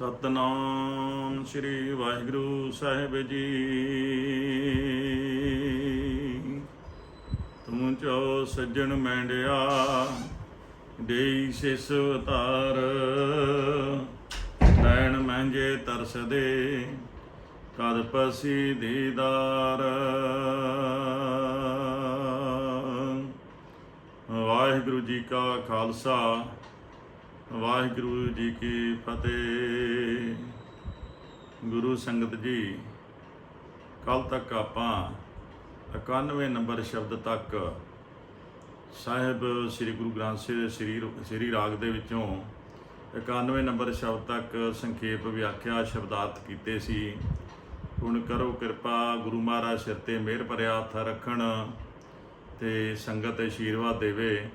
ਸਤਨਾਮ ਸ੍ਰੀ ਵਾਹਿਗੁਰੂ ਸਾਹਿਬ ਜੀ। ਤੂੰ ਚੋ ਸੱਜਣ ਮੈਂਡਿਆ, ਦੇਈ ਸਿਸ ਉਤਾਰ ਨੈਣ ਮਹਿੰਜੇ ਤਰਸਦੇ, ਕਦ ਪਸੀ ਦੀਦਾਰ। ਵਾਹਿਗੁਰੂ ਜੀ ਕਾ ਖਾਲਸਾ ਵਾਹਿਗੁਰੂ ਜੀ ਕੀ ਫਤਿਹ। ਗੁਰੂ ਸੰਗਤ ਜੀ ਕੱਲ ਤੱਕ ਆਪਾਂ 91 ਨੰਬਰ ਸ਼ਬਦ ਤੱਕ ਸਾਹਿਬ ਸ੍ਰੀ ਗੁਰੂ ਗ੍ਰੰਥ ਸਾਹਿਬ ਦੇ ਸ੍ਰੀ ਸ੍ਰੀ ਰਾਗ ਦੇ ਵਿੱਚੋਂ 91 ਨੰਬਰ ਸ਼ਬਦ ਤੱਕ ਸੰਖੇਪ ਵਿਆਖਿਆ ਸ਼ਬਦਾਰਥ ਕੀਤੇ ਸੀ। ਹੁਣ ਕਰੋ ਕਿਰਪਾ, ਗੁਰੂ ਮਹਾਰਾਜ ਸਿਰ ਤੇ ਮਿਹਰ ਭਰਿਆ ਹੱਥ ਰੱਖਣ ਤੇ ਸੰਗਤ ਆਸ਼ੀਰਵਾਦ ਦੇਵੇ।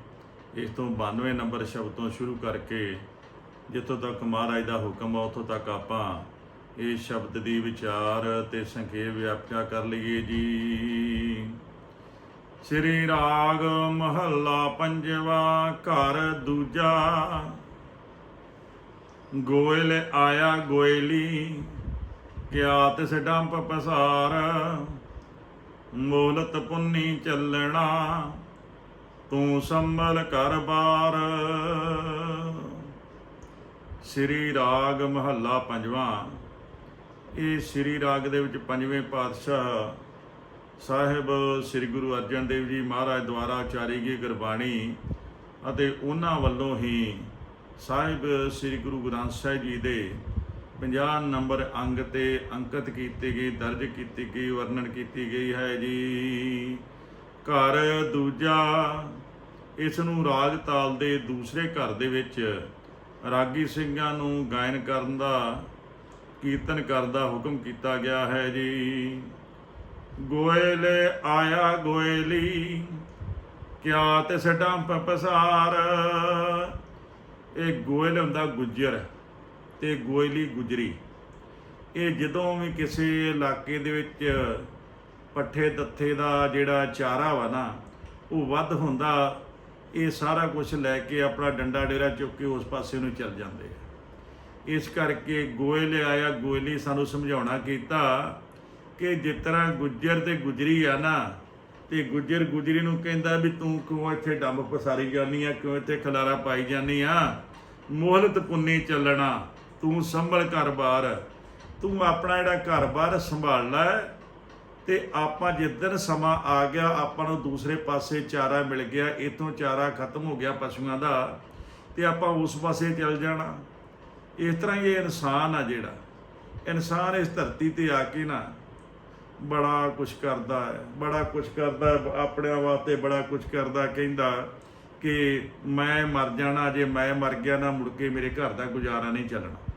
ਇਸ ਤੋਂ 92 ਨੰਬਰ ਸ਼ਬਦ ਤੋਂ ਸ਼ੁਰੂ ਕਰਕੇ ਜਿੱਥੋਂ ਤੱਕ ਮਹਾਰਾਜ ਦਾ ਹੁਕਮ ਆ, ਉੱਥੋਂ ਤੱਕ ਆਪਾਂ ਇਸ ਸ਼ਬਦ ਦੀ ਵਿਚਾਰ ਤੇ ਸੰਖੇਪ ਵਿਆਖਿਆ ਕਰ ਲਈਏ ਜੀ। ਸ੍ਰੀ ਰਾਗ ਮਹੱਲਾ ਪੰਜਵਾ ਘਰ ਦੂਜਾ, ਗੋਇਲ ਆਇਆ ਗੋਇਲੀ ਕਿਆ ਤਿਸ ਡੰਪ ਪਸਾਰ, ਮੋਲਤ ਪੁੰਨੀ ਚੱਲਣਾ। ਤੂੰ ਸੰਭਲ ਕਰ ਬਾਰ। ਸ੍ਰੀ ਰਾਗ ਮਹੱਲਾ ਪੰਜਵਾਂ। ਇਹ ਸ੍ਰੀ ਰਾਗ ਦੇ ਵਿੱਚ ਪੰਜਵੇਂ ਪਾਤਸ਼ਾਹ ਸਾਹਿਬ ਸ੍ਰੀ ਗੁਰੂ ਅਰਜਨ ਦੇਵ ਜੀ ਮਹਾਰਾਜ ਦੁਆਰਾ ਉਚਾਰੀ ਗਈ ਗੁਰਬਾਣੀ ਅਤੇ ਉਹਨਾਂ ਵੱਲੋਂ ਹੀ ਸਾਹਿਬ ਸ੍ਰੀ ਗੁਰੂ ਗ੍ਰੰਥ ਸਾਹਿਬ ਜੀ ਦੇ 50 ਨੰਬਰ ਅੰਗ ਤੇ ਅੰਕਿਤ ਕੀਤੀ ਗਈ, ਦਰਜ ਕੀਤੀ ਗਈ, ਵਰਣਨ ਕੀਤੀ ਗਈ ਹੈ ਜੀ। ਘਰ ਦੂਜਾ ਇਸ ਨੂੰ ਰਾਗ ਤਾਲ ਦੇ ਦੂਸਰੇ ਘਰ ਦੇ ਵਿੱਚ ਰਾਗੀ ਸਿੰਘਾਂ ਨੂੰ ਗਾਇਨ ਕਰਨ ਦਾ, ਕੀਰਤਨ ਕਰਨ ਦਾ ਹੁਕਮ ਕੀਤਾ ਗਿਆ ਹੈ ਜੀ। ਗੋਇਲ ਆਇਆ ਗੋਇਲੀ, ਕਿਆ ਤਿਸ ਡੰਪ ਪਸਾਰ। ਇਹ ਗੋਇਲ ਹੁੰਦਾ ਗੁੱਜਰ ਤੇ ਗੋਇਲੀ ਗੁਜਰੀ। ਇਹ ਜਦੋਂ ਵੀ ਕਿਸੇ ਇਲਾਕੇ ਦੇ ਵਿੱਚ ਪੱਠੇ ਦੱਥੇ ਦਾ ਜਿਹੜਾ ਚਾਰਾ ਵਾ ਨਾ, ਉਹ ਵੱਧ ਹੁੰਦਾ ਇਹ ਸਾਰਾ ਕੁਝ ਲੈ ਕੇ ਆਪਣਾ ਡੰਡਾ ਡੇਰਾ ਚੁੱਕ ਕੇ ਉਸ ਪਾਸੇ ਨੂੰ ਚੱਲ ਜਾਂਦੇ ਆ। ਇਸ ਕਰਕੇ ਗੋਇਲ ਆਇਆ ਗੋਇਲੀ ਸਾਨੂੰ ਸਮਝਾਉਣਾ ਕੀਤਾ ਕਿ ਜਿਸ ਤਰ੍ਹਾਂ ਗੁੱਜਰ ਤੇ ਗੁਜਰੀ ਆ ਨਾ, ਤੇ ਗੁੱਜਰ ਗੁਜਰੀ ਨੂੰ ਕਹਿੰਦਾ ਵੀ ਤੂੰ ਕਿਉਂ ਇੱਥੇ ਡੰਬ ਪਸਾਰੀ ਜਾਨੀ ਆ, ਕਿਉਂ ਇੱਥੇ ਖਲਾਰਾ ਪਾਈ ਜਾਨੀ ਆ? ਮੋਹਲਤ ਪੁੰਨੀ ਚੱਲਣਾ, ਤੂੰ ਸੰਭਲ ਘਰ-ਬਾਰ ਤੂੰ ਆਪਣਾ ਜਿਹੜਾ ਘਰ-ਬਾਰ ਸੰਭਾਲ ਲੈ ਤੇ ਆਪਾਂ ਜਿੱਦਣ ਸਮਾਂ ਆ ਗਿਆ ਆਪਾਂ ਨੂੰ ਦੂਸਰੇ ਪਾਸੇ ਚਾਰਾ ਮਿਲ ਗਿਆ ਇਥੋਂ ਚਾਰਾ ਖਤਮ ਹੋ ਗਿਆ ਪਸ਼ੂਆਂ ਦਾ ਤੇ ਆਪਾਂ ਉਸ ਪਾਸੇ ਚੱਲ ਜਾਣਾ। ਇਸ ਤਰ੍ਹਾਂ ਹੀ ਇਹ ਇਨਸਾਨ ਆ ਜਿਹੜਾ। ਇਨਸਾਨ ਇਸ ਧਰਤੀ ਤੇ ਆ ਕੇ ਨਾ ਬੜਾ ਕੁਝ ਕਰਦਾ ਹੈ। ਬੜਾ ਕੁਝ ਕਰਦਾ ਹੈ, ਆਪਣਿਆਂ ਵਾਸਤੇ ਬੜਾ ਕੁਝ ਕਰਦਾ ਕਹਿੰਦਾ ਕਿ ਮੈਂ ਮਰ ਜਾਣਾ ਜੇ ਮੈਂ ਮਰ ਗਿਆ ਨਾ ਮੁੜ ਕੇ ਮੇਰੇ ਘਰ ਦਾ ਗੁਜ਼ਾਰਾ ਨਹੀਂ ਚੱਲਣਾ।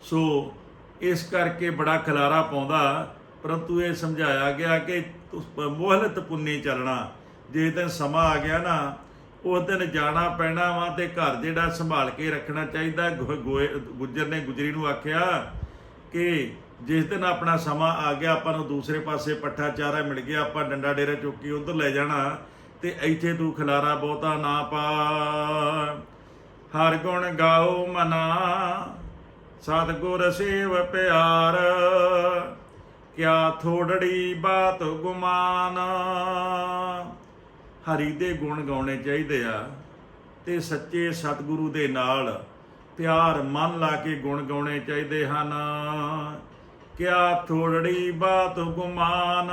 ਸੋ ਇਸ ਕਰਕੇ ਬੜਾ ਖਲਾਰਾ ਪਾਉਂਦਾ ਪਰੰਤੂ ਇਹ ਸਮਝਾਇਆ ਗਿਆ ਕਿ ਤੁਸ ਮੋਹਲਤ ਪੁੰਨੀ ਚੱਲਣਾ, ਜੇ ਦਿਨ ਸਮਾਂ ਆ ਗਿਆ ਨਾ, ਉਸ ਦਿਨ ਜਾਣਾ ਪੈਣਾ ਵਾ ਤੇ ਘਰ ਜਿਹੜਾ ਸੰਭਾਲ ਕੇ ਰੱਖਣਾ ਚਾਹੀਦਾ, ਗੋ- ਗੁੱਜਰ ਨੇ ਗੁਜਰੀ ਨੂੰ ਆਖਿਆ ਕਿ ਜਿਸ ਦਿਨ ਆਪਣਾ ਸਮਾਂ ਆ ਗਿਆ, ਆਪਾਂ ਨੂੰ ਦੂਸਰੇ ਪਾਸੇ ਪੱਠਾ ਚਾਰਾ ਮਿਲ ਗਿਆ, ਆਪਾਂ ਡੰਡਾ ਡੇਰਾ ਚੁੱਕੀ ਕੇ ਉਧਰ ਲੈ ਜਾਣਾ ਤੇ ਇੱਥੇ ਤੂੰ ਖਲਾਰਾ ਬਹੁਤਾ ਨਾ ਪਾ। ਹਰ ਗੁਣ ਗਾਓ ਮਨਾ ਸਤਿਗੁਰ ਸੇਵ ਪਿਆਰ। ਕਿਆ ਥੋੜੜੀ ਬਾਤ ਗੁਮਾਨ? ਹਰੀ ਦੇ ਗੁਣ ਗਾਉਣੇ ਚਾਹੀਦੇ ਆ ਤੇ ਸੱਚੇ ਸਤਿਗੁਰੂ ਦੇ ਨਾਲ ਪਿਆਰ ਮਨ ਲਾ ਕੇ ਗੁਣ ਗਾਉਣੇ ਚਾਹੀਦੇ ਹਨ। ਕਿਆ ਥੋੜੜੀ ਬਾਤ ਗੁਮਾਨ?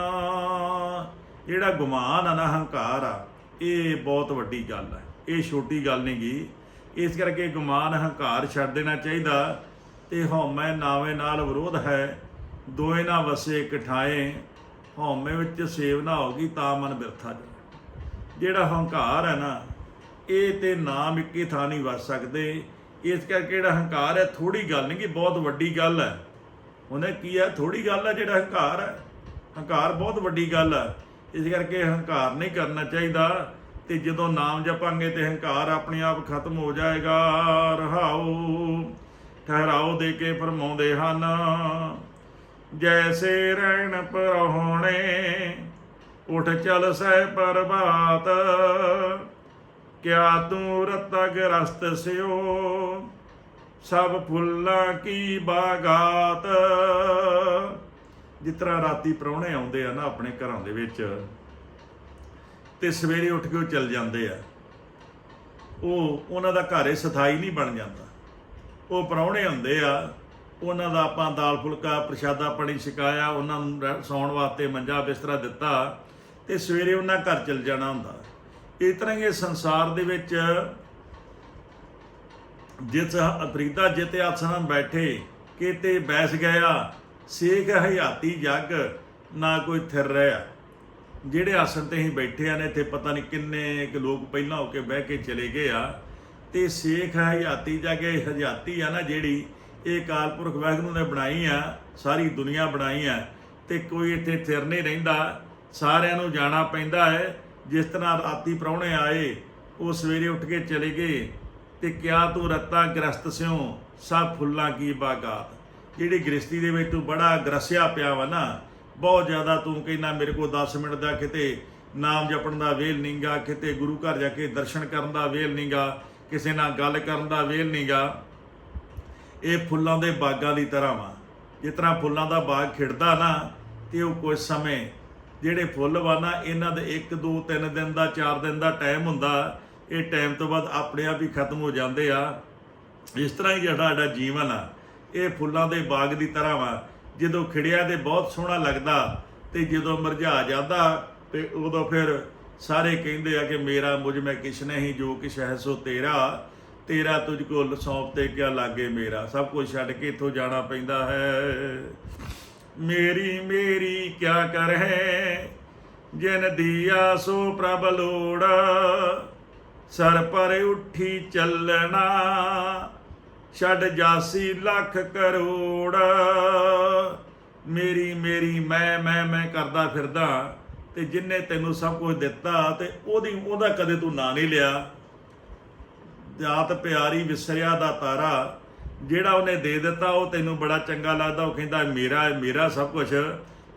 ਜਿਹੜਾ ਗੁਮਾਨ ਆ ਨਾ ਹੰਕਾਰ ਆ, ਇਹ ਬਹੁਤ ਵੱਡੀ ਗੱਲ ਹੈ ਇਹ ਛੋਟੀ ਗੱਲ ਨਹੀਂ ਗੀ। ਇਸ ਕਰਕੇ ਗੁਮਾਨ ਹੰਕਾਰ ਛੱਡ ਦੇਣਾ ਚਾਹੀਦਾ ਤੇ ਹਉਮੈ ਨਾਵੇਂ ਨਾਲ ਵਿਰੋਧ ਹੈ। ਦੋਏ ਨਾ ਵਸੇ ਇਕਠਾਏ ਹਉਮੈ ਵਿੱਚ ਸੇਵ ਸੇਵਨਾ ਹੋਗੀ ਤਾਂ ਮਨ ਬਿਰਥਾ ਜਾ ਜਿਹੜਾ ਹੰਕਾਰ ਹੈ ਨਾ, ਇਹ ਤੇ ਨਾਮ ਇੱਕੀ ਥਾਂ ਨਹੀਂ ਵਸ ਸਕਦੇ। ਇਸ ਕਰਕੇ ਜਿਹੜਾ ਹੰਕਾਰ ਹੈ ਥੋੜੀ ਗੱਲ ਨਹੀਂ ਕਿ ਬਹੁਤ ਵੱਡੀ ਗੱਲ ਹੈ। ਉਹਨੇ ਕੀ ਹੈ? ਥੋੜੀ ਗੱਲ ਹੈ ਜਿਹੜਾ ਹੰਕਾਰ ਹੈ। ਹੰਕਾਰ ਬਹੁਤ ਵੱਡੀ ਗੱਲ ਹੈ। ਇਸ ਕਰਕੇ ਹੰਕਾਰ ਨਹੀਂ ਕਰਨਾ ਚਾਹੀਦਾ। ਤੇ ਜਦੋਂ ਨਾਮ ਜਪਾਂਗੇ ਤੇ ਹੰਕਾਰ ਆਪਣੇ ਆਪ ਖਤਮ ਹੋ ਜਾਏਗਾ। ਰਹਾਓ, ਠਹਿਰਾਓ ਦੇ ਕੇ ਫਰਮਾਉਂਦੇ ਹਨ। ਜੈਸੇ ਰਹਿਣ ਪਰਹੁਣੇ, ਉਠ ਚਲ ਸਹਿ ਪਰਬਾਤ ਕਿਆ ਤੂੰ ਰਤ ਗ੍ਰਸਤ ਸਿਓ, ਸਭ ਫੁੱਲਾਂ ਕੀ ਬਾਗਾਤ। ਜਿਸ ਤਰ੍ਹਾਂ ਰਾਤੀ ਪ੍ਰਾਹੁਣੇ ਆਉਂਦੇ ਆ ਨਾ ਆਪਣੇ ਘਰਾਂ ਦੇ ਵਿੱਚ, ਤੇ ਸਵੇਰੇ ਉੱਠ ਕੇ ਉਹ ਚੱਲ ਜਾਂਦੇ ਆ। ਉਹ, ਉਹਨਾਂ ਦਾ ਘਰ ਹੀ ਸਥਾਈ ਨਹੀਂ ਬਣ ਜਾਂਦਾ। ਉਹ ਪ੍ਰਾਹੁਣੇ ਹੁੰਦੇ ਆ ਉਹਨਾਂ ਦਾ ਆਪਾਂ ਦਾਲ ਫੁਲਕਾ, ਪ੍ਰਸ਼ਾਦਾ ਪਾਣੀ ਛਕਾਇਆ, ਉਹਨਾਂ ਨੂੰ ਰਹਿ- ਸੌਣ ਵਾਸਤੇ ਮੰਜਾ ਬਿਸਤਰਾ ਦਿੱਤਾ ਤੇ ਸਵੇਰੇ ਉਹਨਾਂ ਘਰ ਚਲ ਜਾਣਾ ਹੁੰਦਾ। ਇਸ ਤਰ੍ਹਾਂ ਹੀ ਇਹ ਸੰਸਾਰ ਦੇ ਵਿੱਚ ਜਿਸ ਅਫਰੀਦਾ ਜਿਤੇ ਆਸਣ ਬੈਠੇ, ਕਿਤੇ ਬੈਸ ਗਿਆ, ਸੇਖ ਹਯਾਤੀ ਜੱਗ, ਨਾ ਕੋਈ ਥਿਰ ਰਿਹਾ। ਜਿਹੜੇ ਆਸਣ ਤੇ ਅਸੀਂ ਬੈਠੇ ਆ ਨੇ, ਇੱਥੇ ਪਤਾ ਨਹੀਂ ਕਿੰਨੇ ਕੁ ਲੋਕ ਪਹਿਲਾਂ ਹੋ ਕੇ ਬਹਿ ਕੇ ਚਲੇ ਗਏ ਆ। ਤੇ ਸੇਖ ਹਯਾਤੀ ਜੱਗ, ਇਹ ਹਯਾਤੀ ਆ ਨਾ ਜਿਹੜੀ ਇਹ ਕਾਲਪੁਰਖ ਵਾਹਿਗੁਰੂ ਨੇ ਬਣਾਈ ਆ, ਸਾਰੀ ਦੁਨੀਆ ਬਣਾਈ ਆ ਤੇ ਕੋਈ ਇੱਥੇ ਥਿਰ ਨਹੀਂ ਰਹਿੰਦਾ। ਸਾਰਿਆਂ ਨੂੰ ਜਾਣਾ ਪੈਂਦਾ ਹੈ। ਜਿਸ ਤਰ੍ਹਾਂ ਰਾਤੀ ਪ੍ਰਾਹੁਣੇ ਆਏ, ਉਹ ਸਵੇਰੇ ਉੱਠ ਕੇ ਚਲੇ ਗਏ ਤੇ ਕਿਆ ਤੂੰ ਰੱਤਾ ਗ੍ਰਸਤ ਸਿਓ ਸਭ ਫੁੱਲਾਂ ਕੀ ਬਾਗਾਤ। ਜਿਹੜੀ ਗ੍ਰਸਤੀ ਦੇ ਵਿੱਚ ਤੂੰ ਬੜਾ ਗਰਸਿਆ ਪਿਆ ਵਾ ਨਾ, ਬਹੁਤ ਜ਼ਿਆਦਾ ਤੂੰ ਕਹਿੰਦਾ ਮੇਰੇ ਕੋਲ 10 ਮਿੰਟ ਦਾ ਕਿਤੇ ਨਾਮ ਜਪਣ ਦਾ ਵੇਲ ਨਹੀਂਗਾ ਕਿਤੇ ਗੁਰੂ ਘਰ ਜਾ ਕੇ ਦਰਸ਼ਨ ਕਰਨ ਦਾ ਵੇਲ ਨਹੀਂਗਾ ਕਿਸੇ ਨਾਲ ਗੱਲ ਕਰਨ ਦਾ ਵੇਲ ਨਹੀਂਗਾ ਇਹ ਫੁੱਲਾਂ ਦੇ ਬਾਗਾਂ ਦੀ ਤਰ੍ਹਾਂ ਵਾ। ਜਿਸ ਤਰ੍ਹਾਂ ਫੁੱਲਾਂ ਦਾ ਬਾਗ ਖਿੜਦਾ ਨਾ, ਤੇ ਉਹ ਕੁਝ ਸਮੇਂ ਜਿਹੜੇ ਫੁੱਲ ਵਾ ਨਾ, ਇਹਨਾਂ ਦੇ 1 2 3 ਦਿਨ ਦਾ 4 ਦਿਨ ਦਾ ਟਾਈਮ ਹੁੰਦਾ। ਇਹ ਟਾਈਮ ਤੋਂ ਬਾਅਦ ਆਪਣੇ ਆਪ ਹੀ ਖਤਮ ਹੋ ਜਾਂਦੇ ਆ। ਇਸ ਤਰ੍ਹਾਂ ਹੀ ਜਿਹੜਾ ਸਾਡਾ ਜੀਵਨ ਆ, ਇਹ ਫੁੱਲਾਂ ਦੇ ਬਾਗ ਦੀ ਤਰ੍ਹਾਂ ਵਾ। ਜਦੋਂ ਖਿੜਿਆ ਤੇ ਬਹੁਤ ਸੋਹਣਾ ਲੱਗਦਾ, ਤੇ ਜਦੋਂ ਮਰਝਾ ਜਾਂਦਾ, ਤੇ ਉਦੋਂ ਫਿਰ ਸਾਰੇ ਕਹਿੰਦੇ ਆ ਕਿ, ਮੇਰਾ ਮੁਝ ਮੈਂ ਕਿਛ ਨਹੀਂ ਜੋ ਕਿਛ ਹੈ ਸੋ ਤੇਰਾ। ਤੇਰਾ ਤੁਝ ਕੋ ਸੌਂਪ ਤੇ ਕਿਆ ਲਾਗੇ ਮੇਰਾ? ਸਭ ਕੁਝ ਛੱਡ ਕੇ ਇੱਥੋਂ ਜਾਣਾ ਪੈਂਦਾ ਹੈ। ਮੇਰੀ ਮੇਰੀ ਕਿਆ ਕਰ ਹੈ ਜਿਨ ਦੀਆ ਸੋ ਪ੍ਰਭ ਲੋੜ, ਸਰ ਪਰ ਉੱਠੀ ਚੱਲਣਾ। ਛੱਡ ਜਾਸੀ ਲੱਖ ਕਰੋੜ। ਮੇਰੀ ਮੇਰੀ, ਮੈਂ ਮੈਂ ਮੈਂ ਕਰਦਾ ਫਿਰਦਾ ਤੇ ਜਿੰਨੇ ਤੈਨੂੰ ਸਭ ਕੁਝ ਦਿੱਤਾ ਤੇ ਉਹਦੀ, ਉਹਦਾ ਕਦੇ ਤੂੰ ਨਾਂ ਨਹੀਂ ਲਿਆ। ਜਾਤ ਪਿਆਰੀ ਵਿਸਰਿਆ ਦਾ ਤਾਰਾ ਜਿਹੜਾ ਉਹਨੇ ਦੇ ਦਿੱਤਾ ਉਹ ਤੈਨੂੰ ਬੜਾ ਚੰਗਾ ਲੱਗਦਾ। ਉਹ ਕਹਿੰਦਾ ਮੇਰਾ ਹੈ, ਮੇਰਾ ਸਭ ਕੁਝ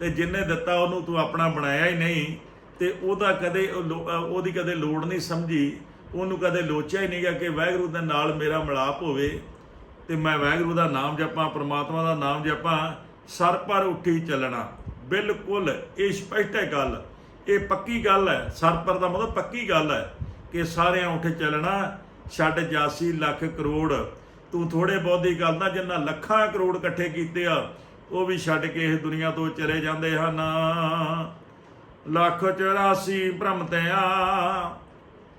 ਤੇ ਜਿੰਨੇ ਦਿੱਤਾ ਉਹਨੂੰ ਤੂੰ ਆਪਣਾ ਬਣਾਇਆ ਹੀ ਨਹੀਂ। ਤੇ ਉਹਦਾ ਕਦੇ ਉਹਦੀ ਕਦੇ ਲੋੜ ਨਹੀਂ ਸਮਝੀ। ਉਹਨੂੰ ਕਦੇ ਲੋਚਿਆ ਹੀ ਨਹੀਂਗਾ ਕਿ ਵਾਹਿਗੁਰੂ ਦੇ ਨਾਲ ਮੇਰਾ ਮਿਲਾਪ ਹੋਵੇ। ਤੇ ਮੈਂ ਵਾਹਿਗੁਰੂ ਦਾ ਨਾਮ ਜਪਾਂ ਪ੍ਰਮਾਤਮਾ ਦਾ ਨਾਮ ਜਪਾਂ ਸਰ ਪਰ ਉੱਠੀ ਚੱਲਣਾ। ਬਿਲਕੁਲ ਇਹ ਸਪਸ਼ਟ ਹੈ ਗੱਲ। ਇਹ ਪੱਕੀ ਗੱਲ ਹੈ। ਸਰ ਪਰ ਦਾ ਮਤਲਬ ਪੱਕੀ ਗੱਲ ਹੈ ਕਿ ਸਾਰਿਆਂ ਉੱਠ ਚੱਲਣਾ। ਛੱਡ ਜਾਸੀ ਲੱਖ ਕਰੋੜ। ਤੂੰ ਥੋੜੇ ਬਹੁਤੀ ਗੱਲ ਨਾ ਜਿੰਨਾ ਲੱਖਾਂ ਕਰੋੜ ਇਕੱਠੇ ਕੀਤੇ ਆ, ਉਹ ਵੀ ਛੱਡ ਕੇ ਇਸ ਦੁਨੀਆ ਤੋਂ ਚਲੇ ਜਾਂਦੇ ਹਨ। ਲੱਖ 84 ਭ੍ਰਮਤਿਆਂ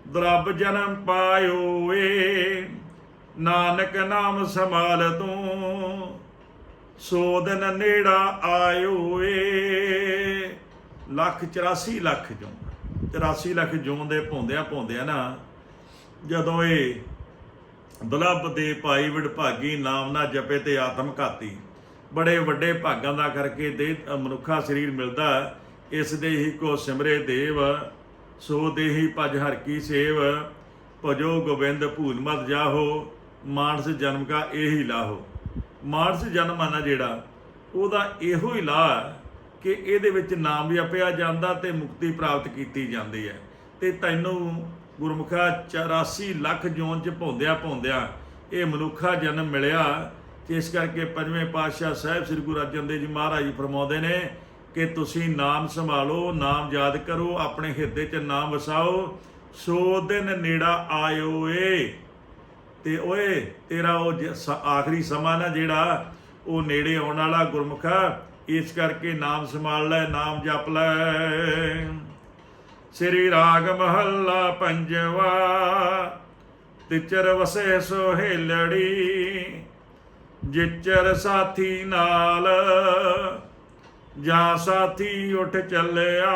ਦਰਬ ਜਨਮ ਪਾਇਓ ਏ। ਨਾਨਕ ਨਾਮ ਸੰਭਾਲ ਤੂੰ ਸੋ ਦਿਨ ਨੇੜਾ ਆਇਓ ਏ। ਲੱਖ 84 ਲੱਖ ਜੋਂ 84 ਲੱਖ ਜੋਂ ਦੇ ਭੌਂਦਿਆਂ ਭੌਂਦਿਆਂ ਨਾ ਜਦੋਂ ਇਹ ਦੁਲੱਭ ਦੇ ਭਾਈ ਵਿਡਭਾਗੀ ਨਾਮ ਨਾ ਜਪੇ ਤੇ ਆਤਮ ਘਾਤੀ। ਬੜੇ ਵੱਡੇ ਭਾਗਾਂ ਦਾ ਕਰਕੇ ਦੇ ਮਨੁੱਖਾ ਸਰੀਰ ਮਿਲਦਾ ਇਸ ਦੇ ਹੀ ਕੋ ਸਿਮਰੇ ਦੇਵ, ਸੋ ਦੇਹੀ ਭਜ ਹਰ ਕੀ ਸੇਵ। ਭਜੋ ਗੋਬਿੰਦ ਭੂਲ ਮਤ ਜਾਹੋ, ਮਾਨਸ ਜਨਮ ਕਾ ਇਹੀ ਲਾਹੋ। ਮਾਨਸ ਜਨਮ ਆ ਨਾ ਜਿਹੜਾ, ਉਹਦਾ ਇਹੋ ਹੀ ਲਾਹ ਕਿ ਇਹਦੇ ਵਿੱਚ ਨਾਮ ਜਪਿਆ ਜਾਂਦਾ ਤੇ ਮੁਕਤੀ ਪ੍ਰਾਪਤ ਕੀਤੀ ਜਾਂਦੀ ਹੈ। ਤੇ ਤੈਨੂੰ ਗੁਰਮੁਖਾ 84 ਲੱਖ ਜੋਨ ਚ ਭੌਂਦਿਆ ਭੌਂਦਿਆ ਇਹ ਮਨੁੱਖਾ ਜਨਮ ਮਿਲਿਆ। ਤੇ ਇਸ ਕਰਕੇ ਪੰਜਵੇਂ ਪਾਤਸ਼ਾਹ ਸਾਹਿਬ ਸ੍ਰੀ ਗੁਰੂ ਅਰਜਨ ਦੇਵ ਜੀ ਮਹਾਰਾਜ ਫਰਮਾਉਂਦੇ ਨੇ ਕਿ ਤੁਸੀਂ ਨਾਮ ਸੰਭਾਲੋ, ਨਾਮ ਯਾਦ ਕਰੋ, ਆਪਣੇ ਹਿਰਦੇ 'ਚ ਨਾਮ ਵਸਾਓ। ਸੋ ਦਿਨ ਨੇੜਾ ਆਇਓ ਏ। ਤੇ ਓਏ, ਤੇਰਾ ਉਹ ਜ- ਆਖਰੀ ਸਮਾਂ ਨਾ ਜਿਹੜਾ ਉਹ ਨੇੜੇ ਆਉਣ ਵਾਲਾ ਗੁਰਮੁਖਾ, ਇਸ ਕਰਕੇ ਨਾਮ ਸੰਭਾਲ ਲੈ, ਨਾਮ ਜਪ ਲੈ। ਸ੍ਰੀ ਰਾਗ ਮਹੱਲਾ ਪੰਜਵਾ, ਤਿਚਰ ਵਸੇ ਸੋਹੇਲੜੀ ਜਿਚਰ ਸਾਥੀ ਨਾਲ ਜਾਂ ਸਾਥੀ ਉੱਠ ਚੱਲਿਆ,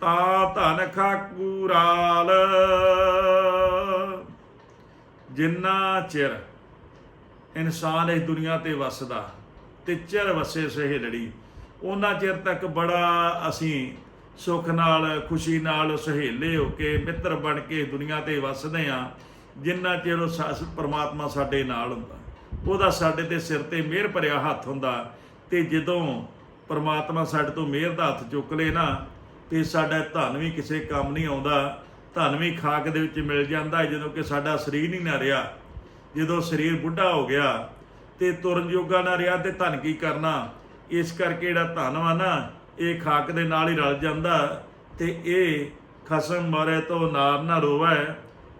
ਤਾ ਧਨ ਖਾਕੂਰਾਲ ਜਿੰਨਾ ਚਿਰ ਇਨਸਾਨ ਇਸ ਦੁਨੀਆ ਤੇ ਵਸਦਾ ਤੇ ਚਿਰ ਵਸੇ ਸਹੇਲੜੀ ਉਹਨਾਂ ਚਿਰ ਤੱਕ ਬੜਾ ਅਸੀਂ ਸੁੱਖ ਨਾਲ, ਖੁਸ਼ੀ ਨਾਲ ਸਹੇਲੇ ਹੋ ਕੇ, ਮਿੱਤਰ ਬਣ ਕੇ ਦੁਨੀਆ ਤੇ ਵਸਦੇ ਆ ਜਿੰਨਾ ਚਿਰ ਉਹ ਸਾ- ਪ੍ਰਮਾਤਮਾ ਸਾਡੇ ਨਾਲ ਹੁੰਦਾ। ਉਹਦਾ ਸਾਡੇ ਤੇ ਸਿਰ ਤੇ ਮਿਹਰ ਭਰਿਆ ਹੱਥ ਹੁੰਦਾ ਤੇ ਜਦੋਂ ਪਰਮਾਤਮਾ ਸਾਡੇ ਤੋਂ ਮਿਹਰ ਦਾ ਹੱਥ ਚੁੱਕ ਲੇ ਨਾ, ਤੇ ਸਾਡਾ ਧਨ ਵੀ ਕਿਸੇ ਕੰਮ ਨਹੀਂ ਆਉਂਦਾ, ਧਨ ਵੀ ਖਾਕ ਦੇ ਵਿੱਚ ਮਿਲ ਜਾਂਦਾ ਜਦੋਂ ਕਿ ਸਾਡਾ ਸਰੀਰ ਨਹੀਂ ਨਾ ਰਿਹਾ। ਜਦੋਂ ਸਰੀਰ ਬੁੱਢਾ ਹੋ ਗਿਆ ਤੇ ਤੁਰਨ ਯੋਗਾ ਨਾ ਰਿਹਾ ਤੇ ਧਨ ਕੀ ਕਰਨਾ? ਇਸ ਕਰਕੇ ਜਿਹੜਾ ਧਨ ਵਾ ਨਾ ਇਹ ਖਾਕ ਦੇ ਨਾਲ ਹੀ ਰਲ ਜਾਂਦਾ ਤੇ ਇਹ ਖਸਮ ਮਰੇ ਤੋਂ ਨਾਰ ਨਾ ਰੋਵੈ,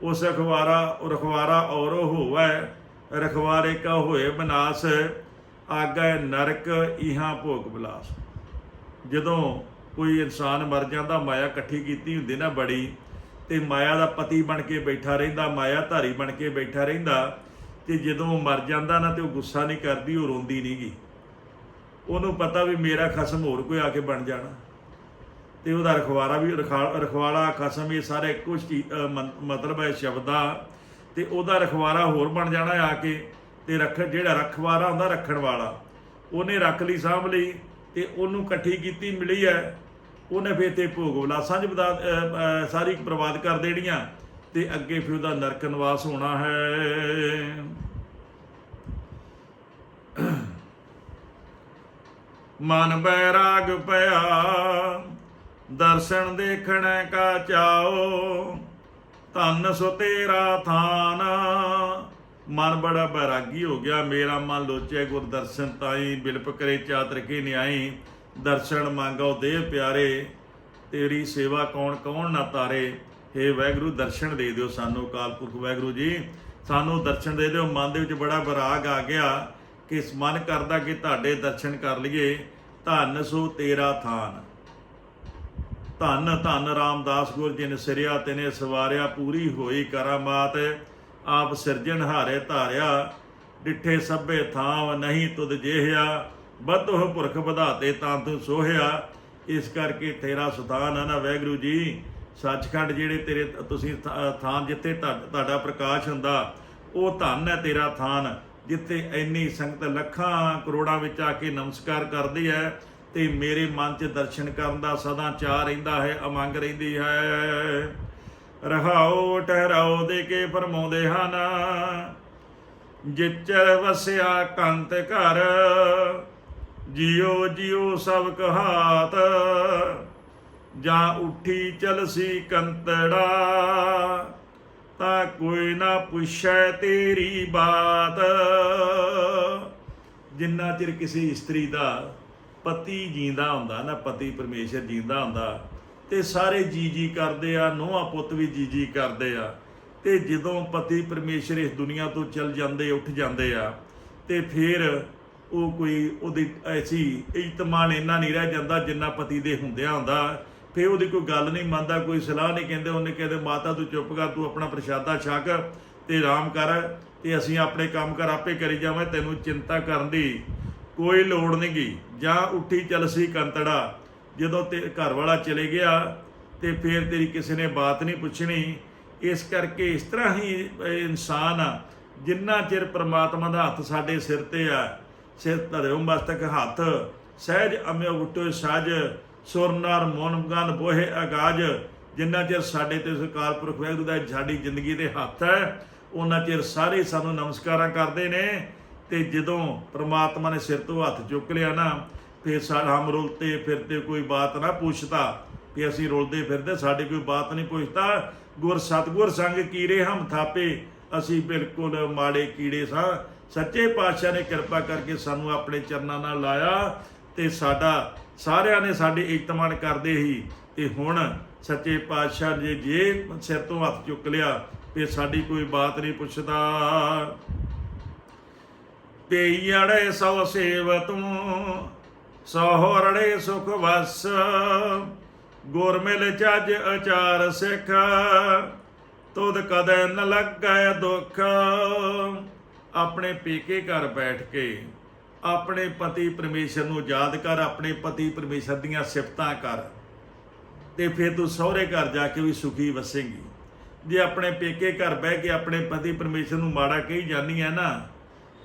ਉਸ ਰਖਵਾਰਾ ਰਖਵਾਰਾ ਔਰੋ ਹੋਵੈ, ਰਖਵਾਰੇ ਕਾ ਹੋਏ ਬਨਾਸ, ਆਗੈ ਨਰਕ ਇਹਾਂ ਭੋਗ ਬਲਾਸ। ਜਦੋਂ ਕੋਈ ਇਨਸਾਨ ਮਰ ਜਾਂਦਾ, ਮਾਇਆ ਇਕੱਠੀ ਕੀਤੀ ਹੁੰਦੀ ਨਾ ਬੜੀ, ਤੇ ਮਾਇਆ ਦਾ ਪਤੀ ਬਣ ਕੇ ਬੈਠਾ ਰਹਿੰਦਾ ਮਾਇਆ ਧਾਰੀ ਬਣ ਕੇ ਬੈਠਾ ਰਹਿੰਦਾ, ਤੇ ਜਦੋਂ ਉਹ ਮਰ ਜਾਂਦਾ ਨਾ ਤੇ ਉਹ ਗੁੱਸਾ ਨਹੀਂ ਕਰਦੀ, ਉਹ ਰੋਂਦੀ ਨਹੀਂਗੀ ਉਹਨੂੰ ਪਤਾ ਵੀ ਮੇਰਾ ਖਸਮ ਹੋਰ ਕੋਈ ਆ ਕੇ ਬਣ ਜਾਣਾ। ਤੇ ਉਹਦਾ ਰਖਵਾਰਾ ਵੀ, ਰਖਾ- ਰਖਵਾਲਾ ਖਸਮ, ਇਹ ਸਾਰੇ ਕੁਝ ਮਤਲਬ ਹੈ ਸ਼ਬਦਾ। ਤੇ ਉਹਦਾ ਰਖਵਾਰਾ ਹੋਰ ਬਣ ਜਾਣਾ ਆ ਕੇ, ਤੇ ਰੱਖ, ਜਿਹੜਾ ਰਖਵਾਰਾ ਹੁੰਦਾ ਰੱਖਣ ਵਾਲਾ, ਉਹਨੇ ਰੱਖ ਲਈ ਸਾਂਭ ਲਈ, ਤੇ ਉਹਨੂੰ ਇਕੱਠੀ ਕੀਤੀ, ਮਿਲੀ ਹੈ। ਉਹਨੇ ਫਿਰ ਤੇ ਭੋਗ ਵਿਲਾਸਾਂ 'ਚ ਬਦਾ- ਸਾਰੀ ਬਰਬਾਦ ਕਰ ਦੇਣੀਆਂ, ਤੇ ਅੱਗੇ ਫਿਰ ਉਹਦਾ ਨਰਕ ਨਿਵਾਸ ਹੋਣਾ ਹੈ। ਮਨ ਬੈਰਾਗ ਪਿਆ। ਦਰਸ਼ਨ ਦੇਖਣ ਕਾ ਚਾਓ, ਧੰਨ ਸੋ ਤੇਰਾ ਥਾਨ। ਮਨ ਬੜਾ ਬੈਰਾਗੀ ਹੋ ਗਿਆ। ਮੇਰਾ ਮਨ ਲੋਚੇ ਗੁਰ ਦਰਸ਼ਨ ਤਾਈ ਬਿਲਪ ਕਰੇ, ਚਾਤਰ ਕੇ ਨਿਆਈ। ਦਰਸ਼ਨ ਮੰਗੋ ਦੇ ਪਿਆਰੇ, ਤੇਰੀ ਸੇਵਾ ਕੌਣ ਕੌਣ ਨਾ ਤਾਰੇ। ਹੇ ਵਾਹਿਗੁਰੂ ਦਰਸ਼ਨ ਦੇ ਦਿਓ ਸਾਨੂੰ ਅਕਾਲ ਪੁਰਖ ਵਾਹਿਗੁਰੂ ਜੀ। ਸਾਨੂੰ ਦਰਸ਼ਨ ਦੇ ਦਿਓ। ਮਨ ਦੇ ਵਿੱਚ ਬੜਾ ਬਰਾਗ ਆ ਗਿਆ। ਕਿ ਮਨ ਕਰਦਾ ਕਿ ਤੁਹਾਡੇ ਦਰਸ਼ਨ ਕਰ ਲਈਏ, ਧੰਨ ਸੋ ਤੇਰਾ ਥਾਨ। ਧੰਨ ਧੰਨ ਰਾਮਦਾਸ ਗੁਰ ਜੀ ਨੇ ਸਿਰਿਆ, ਤੇਨੇ ਸਵਾਰਿਆ, ਪੂਰੀ ਹੋਈ ਕਰਾਮਾਤ। ਆਪ ਸਿਰਜਣ ਹਾਰੇ ਧਾਰਿਆ, ਡਿੱਠੇ ਸਭੇ ਥਾਂਵ ਨਹੀਂ ਤੁਧ ਜਿਹਿਆ। ਬਦਹੁ ਪੁਰਖ ਵਧਾਤੇ ਤਾਂ ਤੂੰ ਸੋਹਿਆ। ਇਸ ਕਰਕੇ ਤੇਰਾ ਸੁਤਾਨ ਹੈ ਨਾ ਵੈਗਰੂ ਜੀ। ਸੱਚਖੰਡ ਜਿਹੜੇ ਤੇਰੇ ਤੁਸੀਂ ਥਾ- ਜਿੱਥੇ ਤੁਹਾ- ਤੁਹਾਡਾ ਪ੍ਰਕਾਸ਼ ਹੁੰਦਾ, ਉਹ ਧੰਨ ਹੈ ਤੇਰਾ ਥਾਨ। ਜਿੱਥੇ ਇੰਨੀ ਸੰਗਤ ਲੱਖਾਂ ਕਰੋੜਾਂ ਵਿੱਚ ਆ ਕੇ ਨਮਸਕਾਰ ਕਰਦੀ ਹੈ ਤੇ ਮੇਰੇ ਮਨ 'ਚ ਦਰਸ਼ਨ ਕਰਨ ਦਾ ਸਦਾ ਚਾਹ ਰਹਿੰਦਾ ਹੈ, ਅਮੰਗ ਰਹਿੰਦੀ ਹੈ। ਰਹਾਓ, ਠਹਿਰਾਓ, ਦੇ ਕੇ ਫਰਮਾਉਂਦੇ ਹਨ ਜਿਚਰ ਵਸਿਆ ਕੰਤ ਘਰ, ਜਿਉ ਜਿਉ ਸਭ ਕਹਾਤ ਜਾਂ ਉੱਠੀ ਚਲਸੀ ਕੰਤੜਾ। ਤਾਂ ਕੋਈ ਨਾ ਪੁੱਛੈ ਤੇਰੀ ਬਾਤ। ਜਿੰਨਾ ਚਿਰ ਕਿਸੇ ਇਸਤਰੀ ਦਾ ਪਤੀ ਜੀਂਦਾ ਹੁੰਦਾ ਨਾ, ਪਤੀ ਪਰਮੇਸ਼ਰ ਜੀਂਦਾ ਹੁੰਦਾ, ਤੇ ਸਾਰੇ ਜੀ ਜੀ ਕਰਦੇ ਆ, ਨੋਹਾਂ ਪੁੱਤ ਵੀ ਜੀ ਜੀ ਕਰਦੇ ਆ, ਤੇ ਜਦੋਂ ਪਤੀ ਪਰਮੇਸ਼ਰ ਇਸ ਦੁਨੀਆ ਤੋਂ ਚਲ ਜਾਂਦੇ, ਉੱਠ ਜਾਂਦੇ ਆ, ਤੇ ਫਿਰ ਉਹ ਕੋਈ ਉਹਦੀ ਐਸੀ ਇਤਮਾਨ ਇੰਨਾ ਨਹੀਂ ਰਹਿ ਜਾਂਦਾ ਜਿੰਨਾ ਪਤੀ ਦੇ ਹੁੰਦਿਆਂ ਹੁੰਦਾ। ਫਿਰ ਉਹਦੀ ਕੋਈ ਗੱਲ ਨਹੀਂ ਮੰਨਦਾ, ਕੋਈ ਸਲਾਹ ਨਹੀਂ ਕਹਿੰਦੇ, ਉਹਨੇ ਕਹਿੰਦੇ ਮਾਤਾ ਤੂੰ ਚੁੱਪ ਕਰ, ਤੂੰ ਆਪਣਾ ਪ੍ਰਸ਼ਾਦਾ ਛਕ ਤੇ ਆਰਾਮ ਕਰ ਤੇ ਅਸੀਂ ਆਪਣੇ ਕੰਮ ਕਰ ਆਪੇ ਕਰੀ ਜਾਵਾਂ ਤੈਨੂੰ ਚਿੰਤਾ ਕਰਨ ਦੀ ਕੋਈ ਲੋੜ ਨਹੀਂ ਗੀ। ਜਾਂ ਉੱਠੀ ਚੱਲ ਸੀ ਕੰਤੜਾ, ਜਦੋਂ ਤੇ ਘਰ ਵਾਲਾ ਚਲੇ ਗਿਆ ਤੇ ਫਿਰ ਤੇਰੀ ਕਿਸੇ ਨੇ ਬਾਤ ਨਹੀਂ ਪੁੱਛਣੀ। ਇਸ ਕਰਕੇ ਇਸ ਤਰ੍ਹਾਂ ਹੀ ਇਨਸਾਨ ਆ, ਜਿੰਨਾ ਚਿਰ ਪ੍ਰਮਾਤਮਾ ਦਾ ਹੱਥ ਸਾਡੇ ਸਿਰ ਤੇ ਆ, ਸਿਰ ਧਰਿਓ ਮਸਤਕ ਹੱਥ, ਸਹਿਜ ਅਮਿਓ ਉਟੋ ਸਾਜ ਸੁਰਨਾਰ ਮੋਨ ਗਨ ਬੋਹੇ ਆਗਾਜ਼, ਜਿੰਨਾ ਚਿਰ ਸਾਡੇ ਤੇ ਸਰਕਾਰ ਪੁਰਖ ਵਾਹਿਗੁਰੂ ਦਾ ਸਾਡੀ ਜ਼ਿੰਦਗੀ ਦੇ ਹੱਥ ਹੈ, ਉਹਨਾਂ ਚਿਰ ਸਾਰੇ ਸਾਨੂੰ ਨਮਸਕਾਰਾਂ ਕਰਦੇ ਨੇ। ਤੇ ਜਦੋਂ ਪ੍ਰਮਾਤਮਾ ਨੇ ਸਿਰ ਤੋਂ ਹੱਥ ਚੁੱਕ ਲਿਆ ਨਾ ਫਿਰ ਸਾਡਾ ਹਮ ਰੁਲਤੇ ਫਿਰਤੇ ਕੋਈ ਬਾਤ ਨਾ ਪੁੱਛਤਾ ਕਿ ਅਸੀਂ ਰੁਲਦੇ ਫਿਰਦੇ, ਸਾਡੇ ਕੋਈ ਬਾਤ ਨਹੀਂ ਪੁੱਛਦਾ। ਗੁਰ ਸਤਗੁਰ ਸੰਗ ਕੀਰੇ ਹਮ ਥਾਪੇ, ਅਸੀਂ ਬਿਲਕੁਲ ਮਾੜੇ ਕੀੜੇ ਸਾਂ। ਸੱਚੇ ਪਾਤਸ਼ਾਹ ਨੇ ਕਿਰਪਾ ਕਰਕੇ ਸਾਨੂੰ ਆਪਣੇ ਚਰਨਾਂ ਨਾਲ ਲਾਇਆ, ਤੇ ਸਾਡਾ ਸਾਰਿਆਂ ਨੇ ਸਾਡੇ ਇਤਮਾਨ ਕਰਦੇ ਹੀ ਤੇ ਹੁਣ ਸੱਚੇ ਪਾਤਸ਼ਾਹ ਜੇ ਜੇ ਸਿਰ ਤੋਂ ਹੱਥ ਚੁੱਕ ਲਿਆ, ਤੇ ਸਾਡੀ ਕੋਈ ਬਾਤ ਨਹੀਂ ਪੁੱਛਦਾ। ਪੇਈੜੇ ਸੋ ਸੇਵ ਤੂੰ ਸੋਹਰੜੇ ਸੁਖ ਵਸ ਗੁਰਮਿਲ ਚੱਜ ਅਚਾਰ ਸਿੱਖ, ਤੁਧ ਕਦੇ ਨ ਲੱਗੈ ਦੁੱਖ। ਆਪਣੇ ਪੇਕੇ ਘਰ ਬੈਠ ਕੇ ਆਪਣੇ ਪਤੀ ਪਰਮੇਸ਼ਰ ਨੂੰ ਯਾਦ ਕਰ, ਆਪਣੇ ਪਤੀ ਪਰਮੇਸ਼ਰ ਦੀਆਂ ਸਿਫਤਾਂ ਕਰ ਤੇ ਫਿਰ ਤੂੰ ਸਹੁਰੇ ਘਰ ਜਾ ਕੇ ਵੀ ਸੁਖੀ ਵਸੇਂਗੀ। ਜੇ ਆਪਣੇ ਪੇਕੇ ਘਰ ਬਹਿ ਕੇ ਆਪਣੇ ਪਤੀ ਪਰਮੇਸ਼ਰ ਨੂੰ ਮਾੜਾ ਕਹੀ ਜਾਨੀ ਹੈ ਨਾ,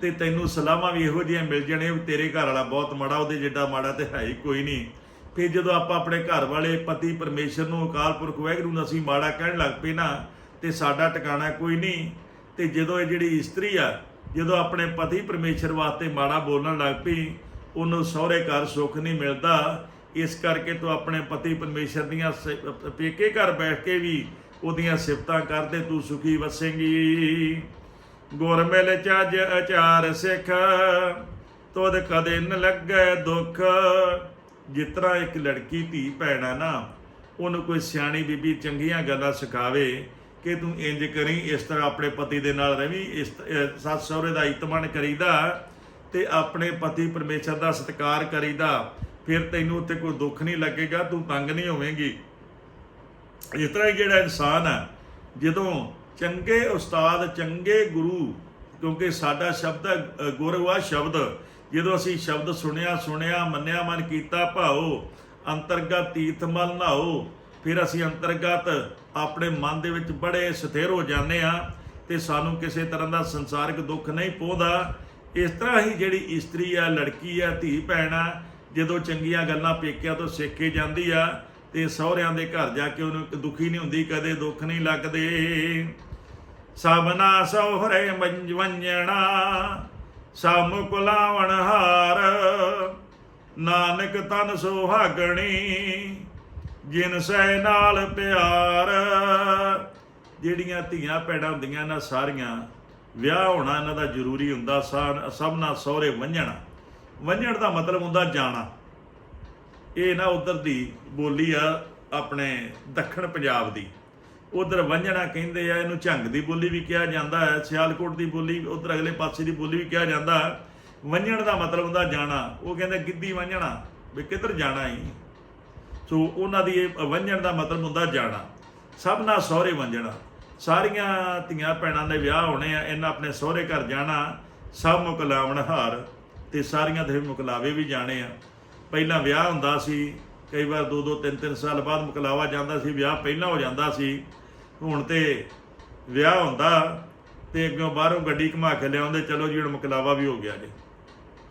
ਤੇ ਤੈਨੂੰ ਸਲਾਹਾਂ ਵੀ ਇਹੋ ਜਿਹੀਆਂ ਮਿਲ ਜਾਣੀਆਂ ਵੀ ਤੇਰੇ ਘਰ ਵਾਲਾ ਬਹੁਤ ਮਾੜਾ, ਉਹਦੇ ਜਿੱਡਾ ਮਾੜਾ ਤੇ ਹੈ ਹੀ ਕੋਈ ਨਹੀਂ। ਫਿਰ ਜਦੋਂ ਆਪਾਂ ਆਪਣੇ ਘਰ ਵਾਲੇ ਪਤੀ ਪਰਮੇਸ਼ਰ ਨੂੰ ਅਕਾਲ ਪੁਰਖ ਵਾਹਿਗੁਰੂ ਨੂੰ ਅਸੀਂ ਮਾੜਾ ਕਹਿਣ ਲੱਗ ਪਏ ਨਾ, ਤੇ ਸਾਡਾ ਟਿਕਾਣਾ ਕੋਈ ਨਹੀਂ। ਤੇ ਜਦੋਂ ਇਹ ਜਿਹੜੀ ਇਸਤਰੀ ਆ ਜਦੋਂ ਆਪਣੇ ਪਤੀ ਪਰਮੇਸ਼ਰ ਵਾਸਤੇ ਮਾੜਾ ਬੋਲਣ ਲੱਗ ਪਈ, ਉਹਨੂੰ ਸਹੁਰੇ ਘਰ ਸੁੱਖ ਨਹੀਂ ਮਿਲਦਾ। ਇਸ ਕਰਕੇ ਤੂੰ ਆਪਣੇ ਪਤੀ ਪਰਮੇਸ਼ਰ ਦੀਆਂ ਸਿ- ਪੇਕੇ ਘਰ ਬੈਠ ਕੇ ਵੀ ਉਹਦੀਆਂ ਸਿਫਤਾਂ ਕਰਦੇ ਤੂੰ ਸੁਖੀ ਵਸੇਂਗੀ। ਗੁਰਮਿਲ ਚੱਜ ਅਚਾਰ ਸਿੱਖ, ਤੁਧ ਕਦੇ ਨ ਲੱਗੇ ਦੁੱਖ। ਜਿਤਨਾ ਇੱਕ ਲੜਕੀ ਧੀ ਭੈਣ ਆ ਨਾ, ਉਹਨੂੰ ਕੋਈ ਸਿਆਣੀ ਬੀਬੀ ਚੰਗੀਆਂ ਗੱਲਾਂ ਸਿਖਾਵੇ ਕਿ ਤੂੰ ਇੰਜ ਕਰੀ ਇਸ ਤਰ੍ਹਾਂ ਆਪਣੇ ਪਤੀ ਦੇ ਨਾਲ ਰਵੀ ਇਸ ਸੱਸ ਸਹੁਰੇ ਦਾ ਇਤਮਾਨ ਕਰੀਦਾ ਤੇ ਆਪਣੇ ਪਤੀ ਪਰਮੇਸ਼ਰ ਦਾ ਸਤਿਕਾਰ ਕਰੀਦਾ ਫਿਰ ਤੈਨੂੰ ਉੱਤੇ ਕੋਈ ਦੁੱਖ ਨਹੀਂ ਲੱਗੇਗਾ ਤੂੰ ਤੰਗ ਨਹੀਂ ਹੋਵੇਂਗੀ। ਇਸ ਤਰ੍ਹਾਂ ਹੀ ਜਿਹੜਾ ਇਨਸਾਨ ਹੈ ਜਦੋਂ ਚੰਗੇ ਉਸਤਾਦ ਚੰਗੇ ਗੁਰੂ ਕਿਉਂਕਿ ਸਾਡਾ ਸ਼ਬਦ ਹੈ, ਅ, ਸ਼ਬਦ ਜਦੋਂ ਅਸੀਂ ਸ਼ਬਦ ਸੁਣਿਆ ਸੁਣਿਆ ਮੰਨਿਆ ਮਨ ਕੀਤਾ ਭਾਓ ਅੰਤਰਗਤ ਤੀਰਥ ਮਲ ਨਹਾਓ ਫਿਰ ਅਸੀਂ ਅੰਤਰਗਤ ਆਪਣੇ ਮਨ ਦੇ ਵਿੱਚ ਬੜੇ ਸਥਿਰ ਹੋ ਜਾਂਦੇ ਆ ਤੇ ਸਾਨੂੰ ਕਿਸੇ ਤਰ੍ਹਾਂ ਦਾ ਸੰਸਾਰਿਕ ਦੁੱਖ ਨਹੀਂ ਪਹੁੰਚਦਾ। ਇਸ ਤਰ੍ਹਾਂ ਹੀ ਜਿਹੜੀ ਇਸਤਰੀ ਆ, ਲੜਕੀ ਆ, ਧੀ ਭੈਣ ਆ, ਜਦੋਂ ਚੰਗੀਆਂ ਗੱਲਾਂ ਪੇਕਿਆਂ ਤੋਂ ਸਿੱਖ ਕੇ ਜਾਂਦੀ ਆ ਤੇ ਸਹੁਰਿਆਂ ਦੇ ਘਰ ਜਾ ਕੇ ਉਹਨੂੰ ਦੁਖੀ ਨਹੀਂ ਹੁੰਦੀ, ਕਦੇ ਦੁੱਖ ਨਹੀਂ ਲੱਗਦੇ। ਸਭਨਾ ਸਹੁਰੇ ਮੰਜਵੰਜਣਾ ਵੰਜਣਾ ਸਭ ਹਾਰ ਨਾਨਕ ਤਨ ਸੋਹਾਗਣੀ ਜਿਨ ਸਹਿ ਨਾਲ ਪਿਆਰ। ਜਿਹੜੀਆਂ ਧੀਆਂ ਪੈੜਾ ਹੁੰਦੀਆਂ ਨਾ ਸਾਰੀਆਂ, ਵਿਆਹ ਹੋਣਾ ਇਹਨਾਂ ਦਾ ਜ਼ਰੂਰੀ ਹੁੰਦਾ ਸਭ ਨਾਲ ਸਹੁਰੇ ਵੰਝਣਾ ਵੰਝਣ ਦਾ ਮਤਲਬ ਹੁੰਦਾ ਜਾਣਾ। ਇਹ ਨਾ ਉਧਰ ਦੀ ਬੋਲੀ ਆ ਆਪਣੇ ਦੱਖਣ ਪੰਜਾਬ ਦੀ। ਉਧਰ ਵੰਝਣਾ ਕਹਿੰਦੇ ਆ, ਇਹਨੂੰ ਝੰਗ ਦੀ ਬੋਲੀ ਵੀ ਕਿਹਾ ਜਾਂਦਾ ਹੈ, ਸਿਆਲਕੋਟ ਦੀ ਬੋਲੀ, ਉਧਰ ਅਗਲੇ ਪਾਸੇ ਦੀ ਬੋਲੀ ਵੀ ਕਿਹਾ ਜਾਂਦਾ ਵੰਝਣ ਦਾ ਮਤਲਬ ਹੁੰਦਾ ਜਾਣਾ। ਉਹ ਕਹਿੰਦੇ ਗਿੱਦੀ ਵੰਝਣਾ, ਵੀ ਕਿੱਧਰ ਜਾਣਾ ਹੀ ਸੋ ਉਹਨਾਂ ਦੀ ਇਹ ਵੰਜਣ ਦਾ ਮਤਲਬ ਹੁੰਦਾ ਜਾਣਾ। ਸਭ ਨਾਲ ਸਹੁਰੇ ਵੰਜਣਾ ਸਾਰੀਆਂ ਧੀਆਂ ਭੈਣਾਂ ਦੇ ਵਿਆਹ ਹੋਣੇ ਆ, ਇਹਨਾਂ ਆਪਣੇ ਸਹੁਰੇ ਘਰ ਜਾਣਾ, ਸਭ ਮੁਕਲਾਵਣ ਹਾਰ ਤੇ ਸਾਰੀਆਂ ਦੇ ਮੁਕਲਾਵੇ ਵੀ ਜਾਣੇ ਆ। ਪਹਿਲਾਂ ਵਿਆਹ ਹੁੰਦਾ ਸੀ, ਕਈ ਵਾਰ 2-2 3-3 ਸਾਲ ਬਾਅਦ ਮੁਕਲਾਵਾ ਜਾਂਦਾ ਸੀ, ਵਿਆਹ ਪਹਿਲਾਂ ਹੋ ਜਾਂਦਾ ਸੀ। ਹੁਣ ਤੇ ਵਿਆਹ ਹੁੰਦਾ ਤੇ ਅੱਗੋਂ ਬਾਹਰੋਂ ਗੱਡੀ ਘੁਮਾ ਕੇ ਲਿਆਉਂਦੇ, ਚਲੋ ਜੀ ਹੁਣ ਮੁਕਲਾਵਾ ਵੀ ਹੋ ਗਿਆ ਜੀ।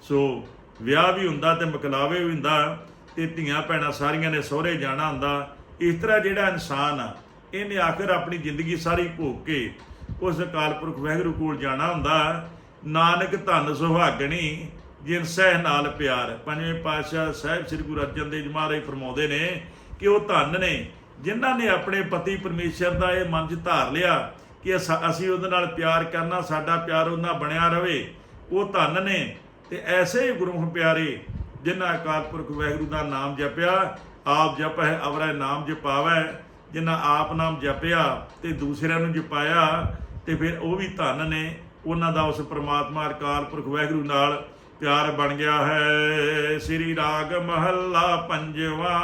ਸੋ ਵਿਆਹ ਵੀ ਹੁੰਦਾ ਤੇ ਮੁਕਲਾਵੇ ਵੀ ਹੁੰਦਾ। ਤੇ ਧੀਆਂ ਭੈਣਾਂ ਸਾਰੀਆਂ ਨੇ ਸਹੁਰੇ ਜਾਣਾ ਹੁੰਦਾ। ਇਸ ਤਰ੍ਹਾਂ ਜਿਹੜਾ ਇਨਸਾਨ ਆ, ਇਹਨੇ ਆਖਰ ਆਪਣੀ ਜ਼ਿੰਦਗੀ ਸਾਰੀ ਭੋਗ ਕੇ ਉਸ ਅਕਾਲ ਪੁਰਖ ਵਹਿਗੁਰੂ ਕੋਲ ਜਾਣਾ ਹੁੰਦਾ। ਨਾਨਕ ਧਨ ਸੁਹਾਗਣੀ, ਜਿਨ ਸਹਿ ਨਾਲ ਪਿਆਰ। ਪੰਜਵੇਂ ਪਾਤਸ਼ਾਹ ਸਾਹਿਬ ਸ੍ਰੀ ਗੁਰੂ ਅਰਜਨ ਦੇਵ ਜੀ ਮਹਾਰਾਜ ਫਰਮਾਉਂਦੇ ਨੇ ਕਿ ਉਹ ਧਨ ਨੇ, ਜਿਨ੍ਹਾਂ ਨੇ ਆਪਣੇ ਪਤੀ ਪਰਮੇਸ਼ਰ ਦਾ ਇਹ ਮਨ 'ਚ ਧਾਰ ਲਿਆ ਕਿ ਅਸ- ਅਸੀਂ ਉਹਦੇ ਨਾਲ ਪਿਆਰ ਕਰਨਾ, ਸਾਡਾ ਪਿਆਰ ਉਹਨਾਂ ਬਣਿਆ ਰਵੇ। ਉਹ ਧਨ ਨੇ ਤੇ ਐਸੇ ਹੀ ਗੁਰੂ ਪਿਆਰੇ ਜਿਨ੍ਹਾਂ ਅਕਾਲ ਪੁਰਖ ਵਾਹਿਗੁਰੂ ਦਾ ਨਾਮ ਜਪਿਆ, ਆਪ ਜਪੈ ਅਵਰੈ ਨਾਮ ਜਪਾਵੈ। ਜਿਨ੍ਹਾਂ ਆਪ ਨਾਮ ਜਪਿਆ ਤੇ ਦੂਸਰਿਆਂ ਨੂੰ ਜਪਾਇਆ, ਤੇ ਫਿਰ ਉਹ ਵੀ ਧਨ ਨੇ। ਉਹਨਾਂ ਦਾ ਉਸ ਪ੍ਰਮਾਤਮਾ ਅਕਾਲ ਪੁਰਖ ਵਾਹਿਗੁਰੂ ਨਾਲ ਪਿਆਰ ਬਣ ਗਿਆ ਹੈ। ਸ੍ਰੀ ਰਾਗ ਮਹੱਲਾ ਪੰਜਵਾ।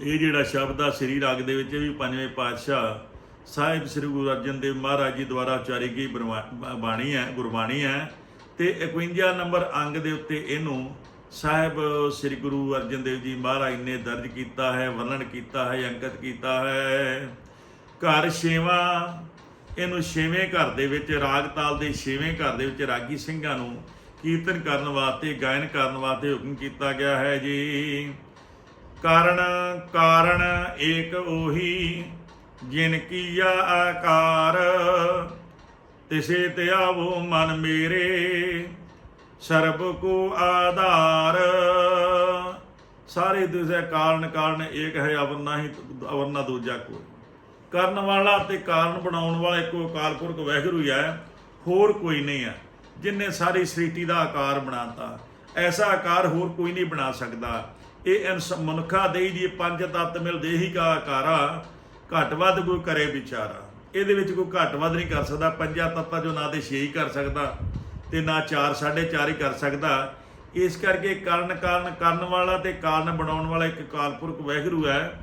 ਇਹ ਜਿਹੜਾ ਸ਼ਬਦ ਆ, ਸ੍ਰੀ ਰਾਗ ਦੇ ਵਿੱਚ ਵੀ ਪੰਜਵੇਂ ਪਾਤਸ਼ਾਹ ਸਾਹਿਬ ਸ੍ਰੀ ਗੁਰੂ ਅਰਜਨ ਦੇਵ ਮਹਾਰਾਜ ਜੀ ਦੁਆਰਾ ਉਚਾਰੀ ਗਈ ਬਰਵਾ- ਬਾਣੀ ਹੈ, ਗੁਰਬਾਣੀ ਹੈ। ਤੇ 51 ਨੰਬਰ ਅੰਗ ਦੇ ਉੱਤੇ ਇਹਨੂੰ ਸਾਹਿਬ ਸ੍ਰੀ ਗੁਰੂ ਅਰਜਨ ਦੇਵ ਜੀ ਮਹਾਰਾਜ ਨੇ ਦਰਜ ਕੀਤਾ ਹੈ, ਵਰਣਨ ਕੀਤਾ ਹੈ, ਅੰਕਿਤ ਕੀਤਾ ਹੈ। ਘਰ ਛੇਵਾਂ, ਇਹਨੂੰ ਛੇਵੇਂ ਘਰ ਦੇ ਵਿੱਚ ਰਾਗ ਤਾਲ ਦੇ ਛੇਵੇਂ ਘਰ ਦੇ ਵਿੱਚ ਰਾਗੀ ਸਿੰਘਾਂ ਨੂੰ ਕੀਰਤਨ ਕਰਨ ਵਾਸਤੇ, ਗਾਇਨ ਕਰਨ ਵਾਸਤੇ ਹੁਕਮ ਕੀਤਾ ਗਿਆ ਹੈ ਜੀ। ਕਾਰਣ ਕਾਰਣ ਏਕ ਉਹੀ, ਜਿਨ ਕੀਆ ਆਕਾਰ ਤਿਸੇ ਤੇ ਆਵੋ ਮਨ ਮੇਰੇ, ਸਰਬ ਕੋ ਆਧਾਰ। ਸਾਰੇ ਦੂਜੇ ਕਾਰਨ ਕਾਰਨ ਏਕ ਹੈ, ਅਵਰ ਨਹੀਂ ਅਵਰ ਨਾ ਦੂਜਾ ਕੋਈ। ਕਰਨ ਵਾਲਾ ਤੇ ਕਾਰਨ ਬਣਾਉਣ ਵਾਲਾ ਇੱਕੋ ਅਕਾਲ ਪੁਰਖ ਵਾਹਿਗੁਰੂ ਹੈ ਹੋਰ ਕੋਈ ਨਹੀਂ ਹੈ, ਜਿਨੇ ਸਾਰੀ ਸ੍ਰਿਸ਼ਟੀ ਦਾ ਆਕਾਰ ਬਣਾਤਾ। ਐਸਾ ਆਕਾਰ ਹੋਰ ਕੋਈ ਨਹੀਂ ਬਣਾ ਸਕਦਾ। ਇਹ ਇਨਸ ਮਨੁੱਖਾ ਦੇਈ ਦੀ ਪੰਜ ਤੱਤ ਮਿਲ ਦੇਹੀ ਕਾ ਆਕਾਰਾ, ਘੱਟ ਵੱਧ ਕੋਈ ਕਰੇ ਵਿਚਾਰਾ। ਇਹਦੇ ਵਿੱਚ ਕੋਈ ਘੱਟ ਵੱਧ ਨਹੀਂ ਕਰ ਸਕਦਾ। ਪੰਜਾਂ ਤੱਤਾਂ ਜੋ ਨਾ ਤੇ ਛੇ ਹੀ ਕਰ ਸਕਦਾ ਤੇ ਨਾ 4 4.5 ਹੀ ਕਰ ਸਕਦਾ। ਇਸ ਕਰਕੇ ਕਾਰਨ ਕਾਰਨ, ਕਰਨ ਵਾਲਾ ਤੇ ਕਾਰਨ ਬਣਾਉਣ ਵਾਲਾ ਇੱਕ ਕਾਲਪੁਰਖ ਵਾਹਿਗੁਰੂ ਹੈ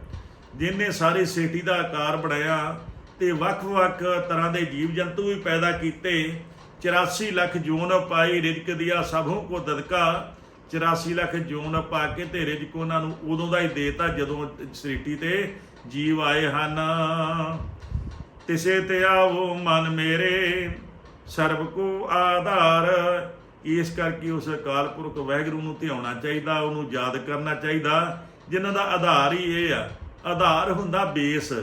ਜਿਨੇ ਸਾਰੀ ਸ੍ਰਿਸ਼ਟੀ ਦਾ ਆਕਾਰ ਬਣਾਇਆ ਤੇ ਵੱਖ-ਵੱਖ ਤਰ੍ਹਾਂ ਦੇ ਜੀਵ ਜੰਤੂ ਵੀ ਪੈਦਾ ਕੀਤੇ। 84 ਲੱਖ ਜੂਨ ਪਾਈ ਰਿਜ਼ਕ ਦਿਆ ਸਭੋਂ ਕੋ ਦਦਕਾ 84 ਲੱਖ ਜੂਨ ਪਾ ਕੇ ਤੇ ਰਿਜ਼ਕ ਉਹਨਾਂ ਨੂੰ ਉਦੋਂ ਦਾ ਹੀ ਦੇਤਾ ਜਦੋਂ ਸ੍ਰਿਸ਼ਟੀ ਤੇ ਜੀਵ ਆਏ ਹਨ। ਤਿਸੇ ਤੇ ਆਵੋ ਮਨ ਮੇਰੇ। ਸਰਬ ਕੋ ਆਧਾਰ। ਇਸ ਕਰਕੇ ਉਸ ਅਕਾਲ ਪੁਰਖ ਵਾਹਿਗੁਰੂ ਨੂੰ ਧਿਆਉਣਾ ਚਾਹੀਦਾ, ਉਹਨੂੰ ਯਾਦ ਕਰਨਾ ਚਾਹੀਦਾ। ਜਿਨ੍ਹਾਂ ਦਾ ਆਧਾਰ ਹੀ ਇਹ ਆ, ਆਧਾਰ ਹੁੰਦਾ ਬੇਸ।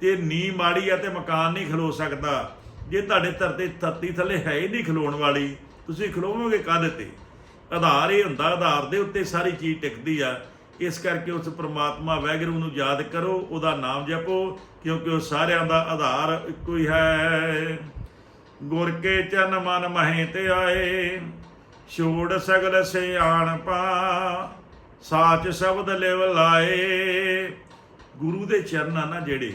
ਤੇ ਨੀ ਮਾੜੀ ਆ ਤੇ ਮਕਾਨ ਨਹੀਂ ਖਲੋ ਸਕਦਾ। ਜੇ ਤੁਹਾਡੇ ਧਰਤੀ ਧਰਤੀ ਥੱਲੇ ਹੈ ਹੀ ਨਹੀਂ ਖਲੋਣ ਵਾਲੀ, ਤੁਸੀਂ ਖਲੋਵੋਗੇ ਕਾਹਦੇ ਤੇ? ਆਧਾਰ ਇਹ ਹੁੰਦਾ, ਆਧਾਰ ਦੇ ਉੱਤੇ ਸਾਰੀ ਚੀਜ਼ ਟਿਕਦੀ ਆ। ਇਸ ਕਰਕੇ ਉਸ ਪ੍ਰਮਾਤਮਾ ਵਾਹਿਗੁਰੂ ਨੂੰ ਯਾਦ ਕਰੋ, ਉਹਦਾ ਨਾਮ ਜਪੋ। ਕਿਉਂਕਿ ਉਹ ਸਾਰਿਆਂ ਦਾ ਆਧਾਰ ਇੱਕੋ ਹੀ ਹੈ। ਗੁਰ ਕੇ ਚਰਨ ਮਨ ਮਹੇ ਤੇ ਆਏ, ਛੋੜ ਸਗਲ ਸਿਆਣ ਪਾ, ਸਾਚ ਸ਼ਬਦ ਲਿਵ ਲਾਏ। ਗੁਰੂ ਦੇ ਚਰਨ ਆ ਨਾ ਜਿਹੜੇ,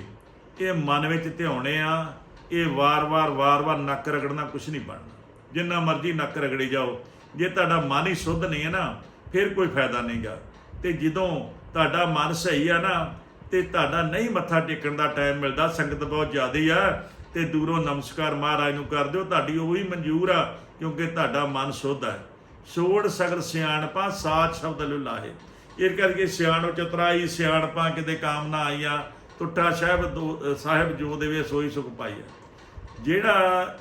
ਇਹ ਮਨ ਵਿੱਚ ਧਿਆਉਣੇ ਆ, ਇਹ ਵਾਰ-ਵਾਰ ਵਾਰ-ਵਾਰ ਨੱਕ ਰਗੜਨਾ ਕੁਛ ਨਹੀਂ ਬਣਨਾ। ਜਿੰਨਾ ਮਰਜ਼ੀ ਨੱਕ ਰਗੜੀ ਜਾਓ, ਜੇ ਤੁਹਾਡਾ ਮਨ ਹੀ ਸੁੱਧ ਨਹੀਂ ਹੈ ਨਾ, ਫਿਰ ਕੋਈ ਫਾਇਦਾ ਨਹੀਂਗਾ। ਤੇ ਜਦੋਂ ਤੁਹਾਡਾ ਮਨ ਸਹੀ ਆ ਨਾ ਤੇ ਤੁਹਾਡਾ ਨਹੀਂ ਮੱਥਾ ਟੇਕਣ ਦਾ ਟਾਈਮ ਮਿਲਦਾ, ਸੰਗਤ ਬਹੁਤ ਜ਼ਿਆਦੀ ਆ। ਤੇ ਦੂਰੋਂ ਨਮਸਕਾਰ ਮਹਾਰਾਜ ਨੂੰ ਕਰ ਦਿਓ, ਤੁਹਾਡੀ ਉਹ ਵੀ ਮਨਜ਼ੂਰ ਆ, ਕਿਉਂਕਿ ਤੁਹਾਡਾ ਮਨ ਸੁੱਧ ਹੈ ਸੋੜ ਸਗਰ ਸਿਆਣਪਾ, ਸਾਚ ਸ਼ਬਦ ਲੁਲਾਹੇ। ਇਹ ਕਰਕੇ ਸਿਆਣੋ ਚਤਰਾਈ, ਸਿਆਣਪਾ ਕਿਤੇ ਕਾਮ ਨਾ ਆਈਆ, ਟੁੱਟਾ ਸਾਹਿਬ ਦੋ- ਸਾਹਿਬ ਜੋ ਦੇਵੇ, ਸੋਈ ਸੁਖ ਪਾਈਆ ਜਿਹੜਾ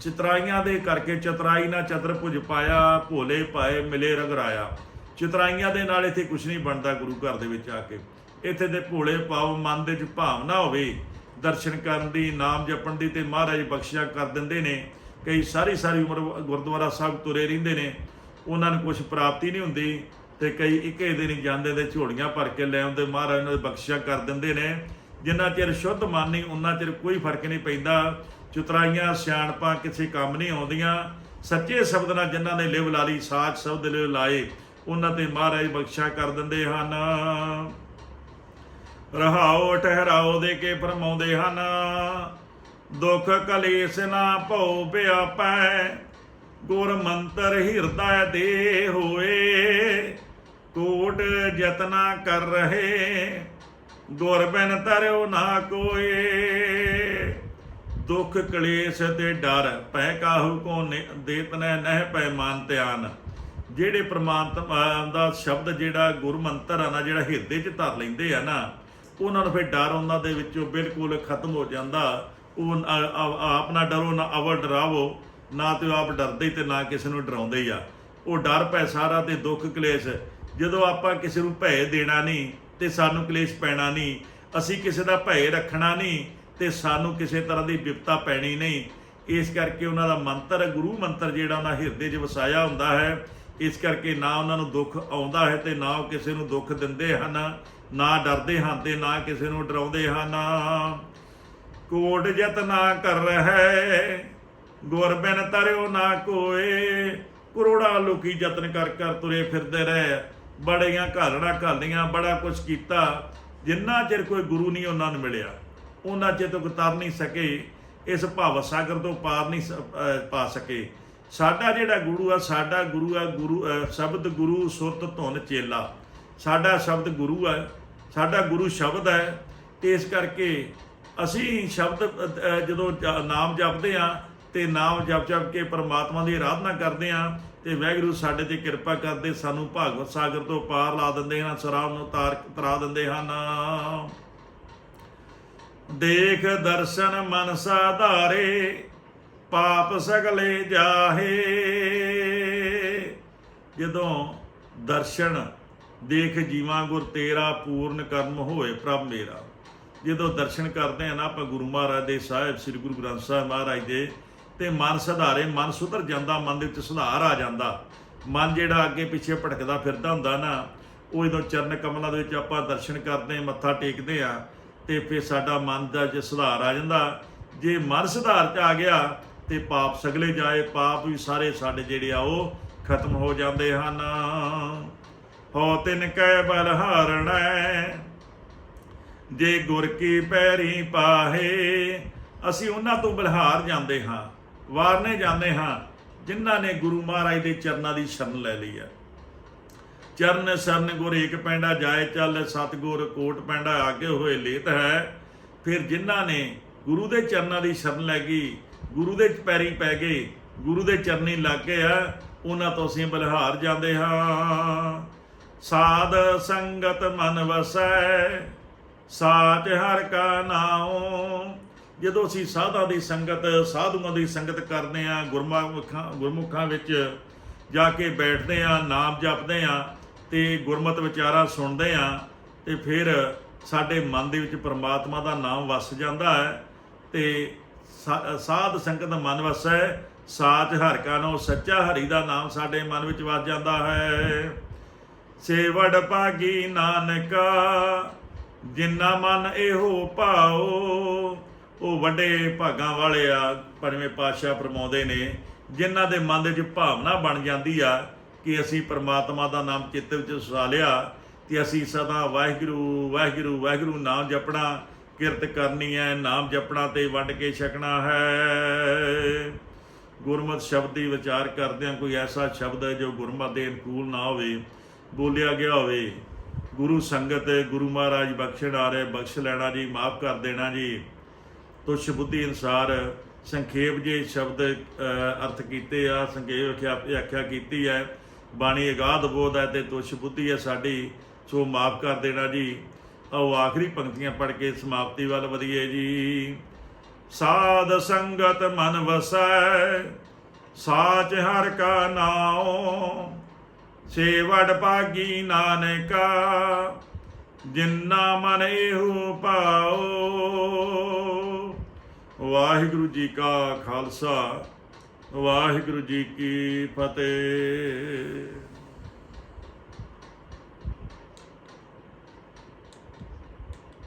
ਚਤਰਾਈਆਂ ਦੇ ਕਰਕੇ ਚਤਰਾਈ ਨਾਲ ਚਤਰ ਭੁਜ ਪਾਇਆ, ਭੋਲੇ ਪਾਏ ਮਿਲੇ ਰਗਰਾਇਆ। ਚਤਰਾਈਆਂ ਦੇ ਨਾਲ ਇੱਥੇ ਕੁਝ ਨਹੀਂ ਬਣਦਾ ਗੁਰੂ ਘਰ ਦੇ ਵਿੱਚ ਆ ਕੇ। ਇੱਥੇ ਦੇ ਭੋਲੇ ਪਾਉ ਮਨ ਦੇ ਵਿੱਚ ਭਾਵਨਾ ਹੋਵੇ, ਦਰਸ਼ਨ ਕਰਨ ਦੀ, ਨਾਮ ਜਪਣ ਦੀ ਤੇ ਮਹਾਰਾਜ ਬਖਸ਼ਿਆ ਕਰ ਦਿੰਦੇ ਨੇ, ਕਈ ਸਾਰੀ ਸਾਰੀ ਉਮਰ ਗੁਰਦੁਆਰਾ ਸਾਹਿਬ ਤੁਰੇ ਰਹਿੰਦੇ ਨੇ, ਉਹਨਾਂ ਨੂੰ ਕੁਝ ਪ੍ਰਾਪਤੀ ਨਹੀਂ ਹੁੰਦੀ ਤੇ ਕਈ ਇੱਕੇ ਦਿਨ ਜਾਂਦੇ ਤੇ ਝੋਲੀਆਂ ਭਰ ਕੇ ਲੈ ਆਉਂਦੇ, ਮਹਾਰਾਜ ਉਹਨਾਂ ਦੇ ਬਖਸ਼ਿਆ ਕਰ ਦਿੰਦੇ ਨੇ, ਜਿੰਨਾ ਚਿਰ ਸ਼ੁੱਧ ਮਨ ਨਹੀਂ ਉਹਨਾਂ ਚਿਰ ਕੋਈ ਫ਼ਰਕ ਨਹੀਂ ਪੈਂਦਾ, ਚੁਤਰਾਈਆਂ, ਸਿਆਣਪਾਂ ਕਿਸੇ ਕੰਮ ਨਹੀਂ ਆਉਂਦੀਆਂ, ਸੱਚੇ ਸ਼ਬਦ ਨਾਲ ਜਿਨ੍ਹਾਂ ਨੇ ਲਿਵ ਲਾ ਲਈ ਸਾਚ ਸ਼ਬਦ ਲਿਵ ਲਾਏ, ਉਹਨਾਂ ਤੇ ਮਹਾਰਾਜ ਬਖਸ਼ਿਆ ਕਰ ਦਿੰਦੇ ਹਨ। ਰਹਾਓ, ਠਹਿਰਾਓ ਦੇ ਕੇ ਫਰਮਾਉਂਦੇ ਹਨ। ਦੁੱਖ ਕਲੇਸ਼ ਨਾ ਭਉ ਪਿਆਪੈ, ਗੁਰ ਮੰਤਰ ਹਿਰਦਾ ਦੇ ਹੋਏ। ਕੋਟ ਯਤਨਾ ਕਰ ਰਹੇ, ਗੁਰ ਬਿਨ ਤਰਿਓ ਨਾ ਕੋਏ। ਦੁੱਖ ਕਲੇਸ਼ ਤੇ ਡਰ ਪੈ ਕਾਹੂ ਕੋ ਨਿ- ਦੇਤਨੈ ਨਹਿ ਪੈ ਮਾਨ ਧਿਆਨ। ਜਿਹੜੇ ਪ੍ਰਮਾਤਮਾ ਦਾ ਸ਼ਬਦ ਜਿਹੜਾ ਗੁਰ ਮੰਤਰ ਆ ਨਾ, ਜਿਹੜਾ ਹਿਰਦੇ 'ਚ ਧਰ ਲੈਂਦੇ ਆ ਨਾ ਉਹਨਾਂ ਨੂੰ ਫਿਰ ਡਰ ਉਹਨਾਂ ਦੇ ਵਿੱਚੋਂ ਬਿਲਕੁਲ ਖਤਮ ਹੋ ਜਾਂਦਾ। ਉਹ ਆਪ ਨਾ ਡਰੋ, ਨਾ ਅਵਰ ਡਰਾਵੋ, ਨਾ ਤੇ ਉਹ ਆਪ ਡਰਦੇ ਹੀ ਤੇ ਨਾ ਕਿਸੇ ਨੂੰ ਡਰਾਉਂਦੇ ਆ। ਉਹ ਡਰ ਪੈ ਸਾਰਾ ਤੇ ਦੁੱਖ ਕਲੇਸ਼। ਜਦੋਂ ਆਪਾਂ ਕਿਸੇ ਨੂੰ ਭੈ ਦੇਣਾ ਨਹੀਂ ਤੇ ਸਾਨੂੰ ਕਲੇਸ਼ ਪੈਣਾ ਨਹੀਂ, ਅਸੀਂ ਕਿਸੇ ਦਾ ਭੈ ਰੱਖਣਾ ਨਹੀਂ ਤੇ ਸਾਨੂੰ ਕਿਸੇ ਤਰ੍ਹਾਂ ਦੀ ਵਿਪਤਾ ਪੈਣੀ ਨਹੀਂ। ਇਸ ਕਰਕੇ ਉਹਨਾਂ ਦਾ ਮੰਤਰ, ਗੁਰੂ ਮੰਤਰ ਜਿਹੜਾ ਉਹਨਾਂ ਹਿਰਦੇ 'ਚ ਵਸਾਇਆ ਹੁੰਦਾ ਹੈ, ਇਸ ਕਰਕੇ ਨਾ ਉਹਨਾਂ ਨੂੰ ਦੁੱਖ ਆਉਂਦਾ ਹੈ ਤੇ ਨਾ ਉਹ ਕਿਸੇ ਨੂੰ ਦੁੱਖ ਦਿੰਦੇ ਹਨ। ਨਾ ਡਰਦੇ ਹਨ ਤੇ ਨਾ ਕਿਸੇ ਨੂੰ ਡਰਾਉਂਦੇ ਹਨ ਕੋਟ ਜਤ ਨਾ ਕਰ ਰਹਿ, ਗੁਰ ਬਿਨ ਤਰਿਓ ਨਾ ਕੋਏ। ਕਰੋੜਾ ਲੋਕੀ ਯਤਨ ਕਰ ਕਰ ਤੁਰੇ ਫਿਰਦੇ ਰਹੇ। ਬੜੀਆਂ ਘਾਲਣਾ ਘਾਲੀਆਂ, ਬੜਾ ਕੁਝ ਕੀਤਾ। ਜਿੰਨਾ ਚਿਰ ਕੋਈ ਗੁਰੂ ਨਹੀਂ ਉਹਨਾਂ ਨੂੰ ਮਿਲਿਆ, ਉਹਨਾਂ ਚਿਰ ਤੋਂ ਤਰ ਨਹੀਂ ਸਕੇ। ਇਸ ਭਵ ਸਾਗਰ ਤੋਂ ਪਾਰ ਨਹੀਂ ਸ- ਪਾ ਸਕੇ। ਸਾਡਾ ਜਿਹੜਾ ਗੁਰੂ ਆ, ਸਾਡਾ ਗੁਰੂ ਆ, ਗੁਰੂ ਸ਼ਬਦ ਗੁਰੂ, ਸੁਰਤ ਧੁਨ ਚੇਲਾ। ਸਾਡਾ ਸ਼ਬਦ ਗੁਰੂ ਹੈ ਸਾਡਾ ਗੁਰੂ ਸ਼ਬਦ ਹੈ ਤੇ ਇਸ ਕਰਕੇ ਅਸੀਂ ਸ਼ਬਦ ਜਦੋਂ ਜ- ਨਾਮ ਜਪਦੇ ਆ ਤੇ ਨਾਮ ਜਪ ਜਪ ਕੇ ਪਰਮਾਤਮਾ ਦੀ ਆਰਾਧਨਾ ਕਰਦੇ ਆ ਤੇ ਵਾਹਿਗੁਰੂ ਸਾਡੇ ਤੇ ਕਿਰਪਾ ਕਰਦੇ, ਸਾਨੂੰ ਭਾਗਵਤ ਸਾਗਰ ਤੋਂ ਪਾਰ ਲਾ ਦਿੰਦੇ ਹਨ ਸਰਾਮ ਨੂੰ ਤਾਰ ਤਰਾ ਦਿੰਦੇ ਹਨ। ਦੇਖ ਦਰਸ਼ਨ ਮਨ ਸਾਧਾਰੇ ਪਾਪ ਸਗਲੇ ਜਾਹੇ। ਜਦੋਂ ਦਰਸ਼ਨ ਦੇਖ ਜੀਵਾਂ ਗੁਰ ਤੇਰਾ ਪੂਰਨ ਕਰਮ ਹੋਏ ਪ੍ਰਭ ਮੇਰਾ। ਜਦੋਂ ਦਰਸ਼ਨ ਕਰਦੇ ਆ ਨਾ ਆਪਾਂ ਗੁਰੂ ਮਹਾਰਾਜ ਦੇ ਸਾਹਿਬ, ਸ੍ਰੀ ਗੁਰੂ ਗ੍ਰੰਥ ਸਾਹਿਬ ਮਹਾਰਾਜ ਦੇ, ਤੇ ਮਨ ਸੁਧਾਰੇ, ਮਨ ਸੁਧਰ ਜਾਂਦਾ, ਮਨ ਦੇ ਵਿੱਚ ਸੁਧਾਰ ਆ ਜਾਂਦਾ। ਮਨ ਜਿਹੜਾ ਅੱਗੇ ਪਿੱਛੇ ਭਟਕਦਾ ਫਿਰਦਾ ਹੁੰਦਾ ਨਾ, ਉਹ ਜਦੋਂ ਚਰਨ ਕਮਲਾਂ ਦੇ ਵਿੱਚ ਆਪਾਂ ਦਰਸ਼ਨ ਕਰਦੇ ਮੱਥਾ ਟੇਕਦੇ ਆ, ਤੇ ਫਿਰ ਸਾਡਾ ਮਨ ਦਾ ਜੇ ਸੁਧਾਰ ਆ ਜਾਂਦਾ। ਜੇ ਮਨ ਸੁਧਾਰ ਚ ਆ ਗਿਆ, ਤੇ ਪਾਪ ਸਗਲੇ ਜਾਏ, ਪਾਪ ਵੀ ਸਾਰੇ ਸਾਡੇ ਜਿਹੜੇ ਆ ਉਹ ਖਤਮ ਹੋ ਜਾਂਦੇ ਹਨ। ਹੋ ਤਿਨ ਕੈ ਬਲਹਾਰਣੈ ਜੇ ਗੁਰ ਕੀ ਪੈਰੀ ਪਾਹੇ, ਅਸੀਂ ਉਹਨਾਂ ਤੋਂ ਬਲਹਾਰ ਜਾਂਦੇ ਹਾਂ, ਵਾਰਨੇ ਜਾਂਦੇ ਹਾਂ, ਜਿਨ੍ਹਾਂ ਨੇ ਗੁਰੂ ਮਹਾਰਾਜ ਦੇ ਚਰਨਾਂ ਦੀ ਸ਼ਰਨ ਲੈ ਲਈ ਹੈ। ਚਰਨ ਸਰਨ ਗੁਰ ਏਕ ਪੈਂਡਾ ਜਾਏ ਚੱਲ, ਸਤਗੁਰ ਕੋਟ ਪੈਂਡਾ ਆਗੇ ਹੋਏ ਲੇਤ ਹੈ। ਫਿਰ ਜਿਨ੍ਹਾਂ ਨੇ ਗੁਰੂ ਦੇ ਚਰਨਾਂ ਦੀ ਸ਼ਰਨ ਲੈ ਗਈ, ਗੁਰੂ ਦੇ ਪੈਰੀ ਪੈ ਗਏ, ਗੁਰੂ ਦੇ ਚਰਨੀ ਲੱਗ ਗਏ ਆ ਉਹਨਾਂ ਤੋਂ ਅਸੀਂ ਬਲਹਾਰ ਜਾਂਦੇ ਹਾਂ। ਸਾਧ ਸੰਗਤ ਮਨ ਵਸੈ, ਸਾਚ ਹਰ ਕਾ ਨਾਉ। ਜਦੋਂ ਅਸੀਂ ਸਾਧਾਂ ਦੀ ਸੰਗਤ, ਸਾਧੂਆਂ ਦੀ ਸੰਗਤ ਕਰਦੇ ਆ ਗੁਰਮੁਖਾਂ ਗੁਰਮੁਖਾਂ ਵਿੱਚ ਜਾ ਕੇ ਬੈਠਦੇ ਆ ਨਾਮ ਜਪਦੇ ਆ ਤੇ ਗੁਰਮਤ ਵਿਚਾਰਾ ਸੁਣਦੇ ਆ ਤੇ ਫਿਰ ਸਾਡੇ ਮਨ ਦੇ ਵਿੱਚ ਪਰਮਾਤਮਾ ਦਾ ਨਾਮ ਵਸ ਜਾਂਦਾ ਹੈ ਤੇ ਸਾਧ ਸੰਗਤ ਮਨ ਵਸੈ, ਸਾਚ ਹਰ ਕਾ ਨਾਮ ਸੱਚਾ ਹਰੀ ਦਾ ਨਾਮ ਸਾਡੇ ਮਨ ਵਿੱਚ ਵਸ ਜਾਂਦਾ ਹੈ। ਸੇਵੜ ਭਾਗੀ ਨਾਨਕਾ, ਜਿੰਨਾ ਮਨ ਇਹੋ ਭਾਓ ਉਹ ਵੱਡੇ ਭਾਗਾਂ ਵਾਲੇ ਆ ਪੰਜਵੇਂ ਪਾਤਸ਼ਾਹ ਫਰਮਾਉਂਦੇ ਨੇ, ਜਿਨ੍ਹਾਂ ਦੇ ਮਨ ਦੇ ਵਿੱਚ ਭਾਵਨਾ ਬਣ ਜਾਂਦੀ ਆ, ਕਿ ਅਸੀਂ ਪਰਮਾਤਮਾ ਦਾ ਨਾਮ ਚਿੱਤ ਵਿੱਚ ਵਸਾ ਲਿਆ, ਤੇ ਅਸੀਂ ਸਦਾ ਵਾਹਿਗੁਰੂ ਵਾਹਿਗੁਰੂ ਵਾਹਿਗੁਰੂ ਨਾਮ ਜਪਣਾ, ਕਿਰਤ ਕਰਨੀ ਹੈ, ਨਾਮ ਜਪਣਾ ਤੇ ਵੰਡ ਕੇ ਛਕਣਾ ਹੈ। ਗੁਰਮਤ ਸ਼ਬਦ ਦੀ ਵਿਚਾਰ ਕਰਦਿਆਂ ਕੋਈ ਐਸਾ ਸ਼ਬਦ ਹੈ ਜੋ ਗੁਰਮਤ ਦੇ ਅਨੁਕੂਲ ਨਾ ਹੋਵੇ। ਬੋਲਿਆ ਗਿਆ ਹੋਵੇ, ਗੁਰੂ ਸੰਗਤ, ਗੁਰੂ ਮਹਾਰਾਜ ਬਖਸ਼ਣ ਆ ਰਹੇ ਬਖਸ਼ ਲੈਣਾ ਜੀ, ਮਾਫ ਕਰ ਦੇਣਾ ਜੀ। ਤੁਛ ਬੁੱਧੀ ਅਨਸਾਰ ਸੰਖੇਪ ਜੇ ਸ਼ਬਦ ਅਰਥ ਕੀਤੇ ਆ, ਸੰਖੇਪ ਵਿਆਖਿਆ ਵਿਆਖਿਆ ਕੀਤੀ ਹੈ, ਬਾਣੀ ਅਗਾਧ ਬੋਧ ਹੈ ਤੇ ਤੁਛ ਬੁੱਧੀ ਹੈ ਸਾਡੀ, ਸੋ ਮਾਫ ਕਰ ਦੇਣਾ ਜੀ। ਆਓ ਆਖਰੀ ਪੰਕਤੀਆਂ ਪੜ੍ਹ ਕੇ ਸਮਾਪਤੀ ਵੱਲ ਵਧੀਏ ਜੀ। ਸਾਧ ਸੰਗਤ ਮਨ ਵਸੈ, ਸਾਚ ਹਰ ਕਾ ਨਾਉ ਸੇਵੜ ਭਾਗੀ ਨਾਨਕਾ, ਜਿੰਨਾ ਮਨ ਇਹੋ ਪਾਓ ਵਾਹਿਗੁਰੂ ਜੀ ਕਾ ਖਾਲਸਾ, ਵਾਹਿਗੁਰੂ ਜੀ ਕੀ ਫਤਿਹ।